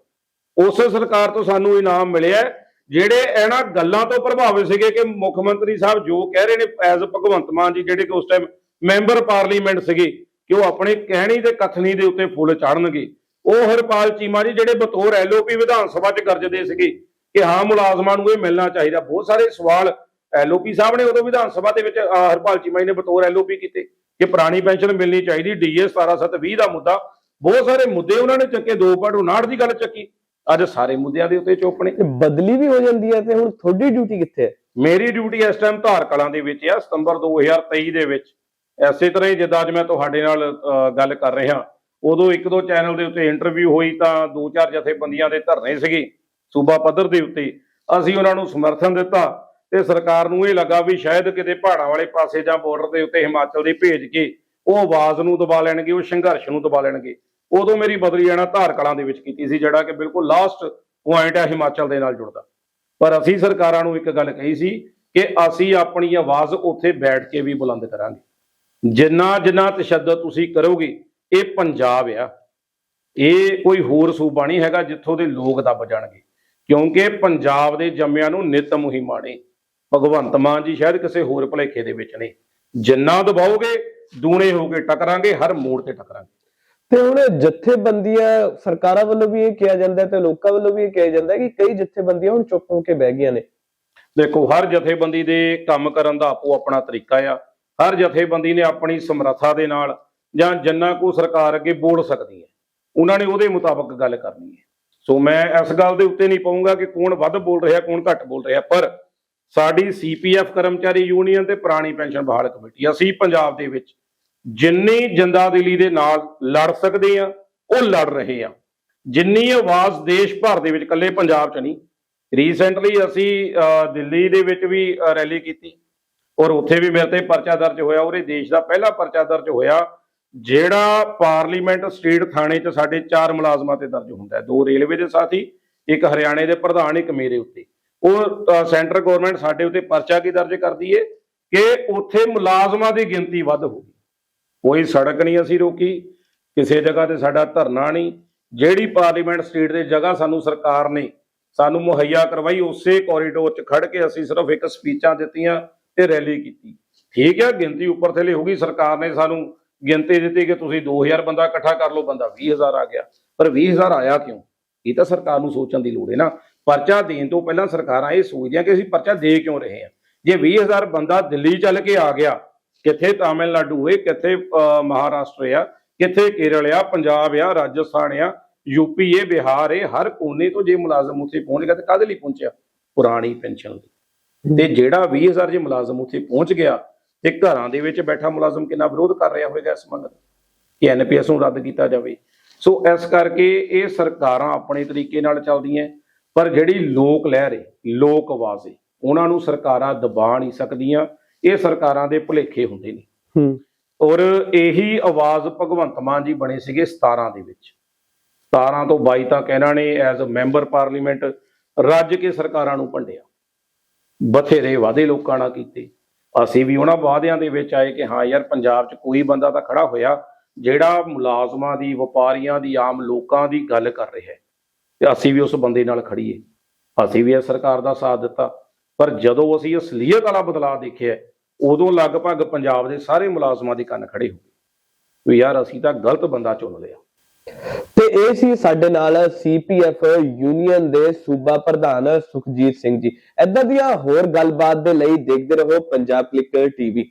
ਉਸ ਸਰਕਾਰ ਤੋਂ ਸਾਨੂੰ ਇਨਾਮ ਮਿਲਿਆ ਜਿਹੜੇ ਇਹਨਾਂ ਗੱਲਾਂ ਤੋਂ ਪ੍ਰਭਾਵਿਤ ਸੀਗੇ ਕਿ ਮੁੱਖ ਮੰਤਰੀ ਸਾਹਿਬ ਜੋ ਕਹਿ ਰਹੇ ਨੇ ਐਜ਼ ਭਗਵੰਤ ਮਾਨ ਜੀ ਜਿਹੜੇ ਕਿ ਉਸ ਟਾਈਮ ਮੈਂਬਰ ਪਾਰਲੀਮੈਂਟ ਸੀਗੇ ਕਿ ਉਹ ਆਪਣੇ ਕਹਿਣੀ ਤੇ ਕਥਨੀ ਦੇ ਉੱਤੇ ਫੁੱਲ ਚਾੜਨਗੇ। ਉਹ ਹਰਪਾਲ ਚੀਮਾ ਜੀ ਜਿਹੜੇ ਬਤੌਰ ਐਲਓਪੀ ਵਿਧਾਨ ਸਭਾ 'ਚ ਗਰਜਦੇ ਸੀਗੇ ਕਿ ਹਾਂ ਮੁਲਾਜ਼ਮਾਂ ਨੂੰ ਇਹ ਮਿਲਣਾ ਚਾਹੀਦਾ। ਬਹੁਤ ਸਾਰੇ ਸਵਾਲ ਐਲਓਪੀ ਸਾਹਿਬ ਨੇ ਉਦੋਂ ਵਿਧਾਨ ਸਭਾ ਦੇ ਵਿੱਚ ਹਰਪਾਲ ਚੀਮਾ ਜੀ ਨੇ ਬਤੌਰ ਐਲਓਪੀ ਕੀਤੇ ਕਿ ਪੁਰਾਣੀ ਪੈਨਸ਼ਨ ਮਿਲਣੀ ਚਾਹੀਦੀ। ਡੀਏ 17720 ਦਾ ਮੁੱਦਾ। ਬਹੁਤ ਸਾਰੇ ਮੁੱਦੇ ਉਹਨਾਂ ਨੇ ਚੱਕੇ 2.59 ਦੀ ਗੱਲ ਚੱਕੀ। ਅੱਜ ਸਾਰੇ ਮੁੱਦਿਆਂ ਦੇ ਉੱਤੇ ਚੁੱਪ ਨੇ। ਤੇ ਬਦਲੀ ਵੀ ਹੋ ਜਾਂਦੀ ਹੈ ਤੇ ਹੁਣ ਤੁਹਾਡੀ ਡਿਊਟੀ ਕਿੱਥੇ ਹੈ? ਮੇਰੀ ਡਿਊਟੀ ਇਸ ਟਾਈਮ ਧਾਰ ਕਲਾਂ ਦੇ ਵਿੱਚ ਆ ਸਤੰਬਰ 2023 ਦੇ ਵਿੱਚ। ਐਸੇ ਤਰ੍ਹਾਂ ਹੀ ਜਿੱਦਾਂ ਅੱਜ ਮੈਂ ਤੁਹਾਡੇ ਨਾਲ ਗੱਲ ਕਰ ਰਿਹਾ। ਉਦੋਂ ਇੱਕ ਦੋ ਚੈਨਲ ਦੇ ਉੱਤੇ ਇੰਟਰਵਿਊ ਹੋਈ ਤਾਂ ਦੋ ਚਾਰ ਜਥੇਬੰਦੀਆਂ ਦੇ ਧਰਨੇ ਸੀਗੇ ਸੂਬਾ ਪੱਧਰ ਦੇ ਉੱਤੇ। ਅਸੀਂ ਉਹਨਾਂ ਨੂੰ ਸਮਰਥਨ ਦਿੱਤਾ ਤੇ ਸਰਕਾਰ ਨੂੰ ਇਹ ਲੱਗਾ ਵੀ ਸ਼ਾਇਦ ਕਿਤੇ ਪਹਾੜਾਂ ਵਾਲੇ ਪਾਸੇ ਜਾਂ ਬਾਰਡਰ ਦੇ ਉੱਤੇ ਹਿਮਾਚਲ ਦੇ ਭੇਜ ਕੇ ਉਹ ਆਵਾਜ਼ ਨੂੰ ਦਬਾ ਲੈਣਗੇ ਉਹ ਸੰਘਰਸ਼ ਨੂੰ ਦਬਾ ਲੈਣਗੇ। ਉਦੋਂ ਮੇਰੀ ਬਦਲੀ ਜਾਣਾ ਧਾਰ ਕਲਾਂ ਦੇ ਵਿੱਚ ਕੀਤੀ ਸੀ, ਜਿਹੜਾ ਕਿ ਬਿਲਕੁਲ ਲਾਸਟ ਪੁਆਇੰਟ ਹੈ ਹਿਮਾਚਲ ਦੇ ਨਾਲ ਜੁੜਦਾ। ਪਰ ਅਸੀਂ ਸਰਕਾਰਾਂ ਨੂੰ ਇੱਕ ਗੱਲ ਕਹੀ ਸੀ ਕਿ ਅਸੀਂ ਆਪਣੀ ਆਵਾਜ਼ ਉੱਥੇ ਬੈਠ ਕੇ ਵੀ ਬੁਲੰਦ ਕਰਾਂਗੇ। ਜਿੰਨਾ ਜਿੰਨਾ ਤਸ਼ੱਦਦ ਤੁਸੀਂ ਕਰੋਗੇ, ਇਹ ਪੰਜਾਬ ਆ। ਇਹ ਕੋਈ ਹੋਰ ਸੂਬਾ ਨਹੀਂ ਹੈਗਾ ਜਿੱਥੋਂ ਦੇ ਲੋਕ ਦੱਬ ਜਾਣਗੇ। ਕਿਉਂਕਿ ਪੰਜਾਬ ਦੇ ਜੰਮਿਆਂ ਨੂੰ ਨਿਤ ਮੁਹਿੰਮਾਂ ਨੇ। ਭਗਵੰਤ ਮਾਨ ਜੀ ਸ਼ਾਇਦ ਕਿਸੇ ਹੋਰ ਭੁਲੇਖੇ ਦੇ ਵਿੱਚ ਨੇ। ਜਿੰਨਾ ਦਬਾਓਗੇ, ਦੂਣੇ ਹੋ ਕੇ ਟਕਰਾਂਗੇ, ਹਰ ਮੋੜ ਤੇ ਟਕਰਾਂਗੇ। ਤੇ ਹੁਣ ਜਥੇਬੰਦੀਆਂ ਸਰਕਾਰਾਂ ਵੱਲੋਂ ਵੀ ਇਹ ਕਿਹਾ ਜਾਂਦਾ ਤੇ ਲੋਕਾਂ ਵੱਲੋਂ ਵੀ ਇਹ ਕਿਹਾ ਜਾਂਦਾ ਕਿ ਕਈ ਜਥੇਬੰਦੀਆਂ ਹੁਣ ਚੁੱਪ ਹੋ ਕੇ ਬਹਿ ਗਈਆਂ ਨੇ। ਦੇਖੋ, ਹਰ ਜਥੇਬੰਦੀ ਦੇ ਕੰਮ ਕਰਨ ਦਾ ਆਪੋ ਆਪਣਾ ਤਰੀਕਾ ਆ। ਹਰ ਜਥੇਬੰਦੀ ਨੇ ਆਪਣੀ ਸਮਰੱਥਾ ਦੇ ਨਾਲ ਜਾਂ ਜਿੰਨਾ ਕੋ ਸਰਕਾਰ ਅੱਗੇ ਬੋਲ ਸਕਦੀ ਹੈ, ਉਹਨਾਂ ਨੇ ਉਹਦੇ ਮੁਤਾਬਕ ਗੱਲ ਕਰਨੀ ਹੈ। ਸੋ ਮੈਂ ਇਸ ਗੱਲ ਦੇ ਉੱਤੇ ਨਹੀਂ ਪਾਉਂਗਾ ਕਿ ਕੌਣ ਵੱਧ ਬੋਲ ਰਿਹਾ, ਕੌਣ ਘੱਟ ਬੋਲ ਰਿਹਾ, ਪਰ ਸਾਡੀ ਸੀਪੀਐਫ ਕਰਮਚਾਰੀ ਯੂਨੀਅਨ ਤੇ ਪੁਰਾਣੀ ਪੈਨਸ਼ਨ ਬਹਾਲ ਕਮੇਟੀ ਅਸੀਂ ਪੰਜਾਬ ਦੇ ਵਿੱਚ ਜਿੰਨੀ ਜਿੰਦਾਦਿਲੀ ਦੇ ਨਾਲ ਲੜ ਸਕਦੇ ਆ ਉਹ ਲੜ ਰਹੇ ਆ। ਜਿੰਨੀ ਆਵਾਜ਼ ਦੇਸ਼ ਭਰ ਦੇ ਵਿੱਚ ਇਕੱਲੇ ਪੰਜਾਬ 'ਚ ਨਹੀਂ ਰੀਸੈਂਟਲੀ ਅਸੀਂ ਅਹ, ਦਿੱਲੀ ਦੇ ਵਿੱਚ ਵੀ ਰੈਲੀ ਕੀਤੀ। ਔਰ ਉੱਥੇ ਵੀ ਮੇਰੇ ਤੇ ਪਰਚਾ ਦਰਜ ਹੋਇਆ ਉਹਦੇ ਦੇਸ਼ ਦਾ ਪਹਿਲਾ ਪਰਚਾ ਦਰਜ ਹੋਇਆ ਜਿਹੜਾ ਪਾਰਲੀਮੈਂਟ ਸਟੇਟ ਥਾਣੇ 'ਚ ਸਾਡੇ ਚਾਰ ਮੁਲਾਜ਼ਮਾਂ ਤੇ ਦਰਜ ਹੁੰਦਾ ਹੈ। ਦੋ ਰੇਲਵੇ ਦੇ ਸਾਥੀ ਇੱਕ ਹਰਿਆਣੇ ਦੇ ਪ੍ਰਧਾਨ ਇੱਕ ਮੇਰੇ ਉੱਤੇ। ਉਹ ਸੈਂਟਰ ਗਵਰਨਮੈਂਟ ਸਾਡੇ ਉੱਤੇ ਪਰਚਾ ਕੀ ਦਰਜ ਕਰਦੀ ਏ? ਕਿ ਉੱਥੇ ਮੁਲਾਜ਼ਮਾਂ ਦੀ ਗਿਣਤੀ ਵੱਧ ਹੋ ਕੋਈ ਸੜਕ ਨਹੀਂ ਅਸੀਂ ਰੋਕੀ, ਕਿਸੇ ਜਗ੍ਹਾ ਤੇ ਸਾਡਾ ਧਰਨਾ ਨਹੀਂ, ਜਿਹੜੀ ਪਾਰਲੀਮੈਂਟ ਸਟੇਟ ਦੇ ਜਗ੍ਹਾ ਸਾਨੂੰ ਸਰਕਾਰ ਨੇ ਸਾਨੂੰ ਮੁਹੱਈਆ ਕਰਵਾਈ, ਉਸੇ ਕੋਰੀਡੋਰ 'ਚ ਖੜ ਕੇ ਅਸੀਂ ਸਿਰਫ ਇੱਕ ਸਪੀਚਾਂ ਦਿੱਤੀਆਂ ਤੇ ਰੈਲੀ ਕੀਤੀ। ਠੀਕ ਹੈ ਗਿਣਤੀ ਉੱਪਰ ਥੱਲੇ ਹੋ ਗਈ, ਸਰਕਾਰ ਨੇ ਸਾਨੂੰ ਗਿਣਤੀ ਦਿੱਤੀ ਕਿ ਤੁਸੀਂ 2000 ਬੰਦਾ ਇਕੱਠਾ ਕਰ ਲਓ, ਬੰਦਾ 20000 ਆ ਗਿਆ। ਪਰ 20000 ਆਇਆ ਕਿਉਂ? ਇਹ ਤਾਂ ਸਰਕਾਰ ਨੂੰ ਸੋਚਣ ਦੀ ਲੋੜ ਹੈ ਨਾ। ਪਰਚਾ ਦੇਣ ਤੋਂ ਪਹਿਲਾਂ ਸਰਕਾਰਾਂ ਇਹ ਸੋਚਦੀਆਂ ਕਿ ਅਸੀਂ ਪਰਚਾ ਦੇ ਕਿਉਂ ਰਹੇ ਹਾਂ? ਜੇ 20000 ਬੰਦਾ ਦਿੱਲੀ ਚੱਲ ਕੇ ਆ ਗਿਆ ਕਿੱਥੇ ਤਾਮਿਲਨਾਡੂ ਹੋਏ ਕਿੱਥੇ ਮਹਾਰਾਸ਼ਟਰ ਆ, ਕਿੱਥੇ ਕੇਰਲ ਆ, ਪੰਜਾਬ ਆ, ਰਾਜਸਥਾਨ ਆ ਯੂਪੀ ਏ, ਬਿਹਾਰ ਏ ਹਰ ਕੋਨੇ ਤੋਂ ਜੇ ਮੁਲਾਜ਼ਮ ਉੱਥੇ ਪਹੁੰਚ ਗਿਆ ਤੇ ਕਾਹਦੇ ਲਈ ਪਹੁੰਚਿਆ? ਪੁਰਾਣੀ ਪੈਨਸ਼ਨ ਲਈ। ਤੇ ਜਿਹੜਾ 20000 ਜੇ ਮੁਲਾਜ਼ਮ ਉੱਥੇ ਪਹੁੰਚ ਗਿਆ ਤੇ ਘਰਾਂ ਦੇ ਵਿੱਚ ਬੈਠਾ ਮੁਲਾਜ਼ਮ ਕਿੰਨਾ ਵਿਰੋਧ ਕਰ ਰਿਹਾ ਹੋਵੇਗਾ ਇਸ ਮੰਗ ਦਾ ਕਿ ਐਨਪੀਐਸ ਨੂੰ ਰੱਦ ਕੀਤਾ ਜਾਵੇ। ਸੋ ਇਸ ਕਰਕੇ ਇਹ ਸਰਕਾਰਾਂ ਆਪਣੇ ਤਰੀਕੇ ਨਾਲ ਚੱਲਦੀਆਂ, ਪਰ ਜਿਹੜੀ ਲੋਕ ਲਹਿਰ ਏ ਲੋਕ ਆਵਾਜ਼ ਏ ਉਹਨਾਂ ਨੂੰ ਸਰਕਾਰਾਂ ਦਬਾ ਨਹੀਂ ਸਕਦੀਆਂ। ਇਹ ਸਰਕਾਰਾਂ ਦੇ ਭੁਲੇਖੇ ਹੁੰਦੇ ਨੇ। ਹੂੰ। ਔਰ ਇਹੀ ਆਵਾਜ਼ ਭਗਵੰਤ ਮਾਨ ਜੀ ਬਣੇ ਸੀਗੇ 17 ਦੇ ਵਿੱਚ। 17 ਤੋਂ 22 ਤੱਕ ਇਹਨਾਂ ਨੇ ਐਜ਼ ਅ ਮੈਂਬਰ ਪਾਰਲੀਮੈਂਟ ਰੱਜ ਕੇ ਸਰਕਾਰਾਂ ਨੂੰ ਭੰਡਿਆ ਬਥੇਰੇ ਵਾਅਦੇ ਲੋਕਾਂ ਨਾਲ ਕੀਤੇ। ਅਸੀਂ ਵੀ ਉਹਨਾਂ ਵਾਅਦਿਆਂ ਦੇ ਵਿੱਚ ਆਏ ਕਿ ਹਾਂ ਯਾਰ ਪੰਜਾਬ 'ਚ ਕੋਈ ਬੰਦਾ ਤਾਂ ਖੜਾ ਹੋਇਆ ਜਿਹੜਾ ਮੁਲਾਜ਼ਮਾਂ ਦੀ ਵਪਾਰੀਆਂ ਦੀ ਆਮ ਲੋਕਾਂ ਦੀ ਗੱਲ ਕਰ ਰਿਹਾ ਹੈ। ਤੇ ਅਸੀਂ ਵੀ ਉਸ ਬੰਦੇ ਨਾਲ ਖੜੀਏ ਅਸੀਂ ਵੀ ਇਹ ਸਰਕਾਰ ਦਾ ਸਾਥ ਦਿੱਤਾ। ਪਰ ਜਦੋਂ ਅਸੀਂ ਅਸਲੀਅਤ ਵਾਲਾ ਬਦਲਾਅ ਦੇਖਿਆ ਉਦੋਂ ਲਗਭਗ ਪੰਜਾਬ ਦੇ ਸਾਰੇ ਮੁਲਾਜ਼ਮਾਂ ਦੇ ਕੰਨ ਖੜੇ ਹੋ ਗਏ ਵੀ ਯਾਰ ਅਸੀਂ ਤਾਂ ਗਲਤ ਬੰਦਾ ਚੁਣ ਲਿਆ। ਤੇ ਇਹ ਸੀ ਸਾਡੇ ਨਾਲ ਸੀਪੀਐਫ ਯੂਨੀਅਨ ਦੇ ਸੂਬਾ ਪ੍ਰਧਾਨ ਸੁਖਜੀਤ ਸਿੰਘ ਜੀ। ਇਦਾਂ ਦੀਆਂ ਹੋਰ ਗੱਲਬਾਤ ਦੇ ਲਈ ਦੇਖਦੇ ਰਹੋ ਪੰਜਾਬ ਕਲਿੱਕ ਟੀਵੀ।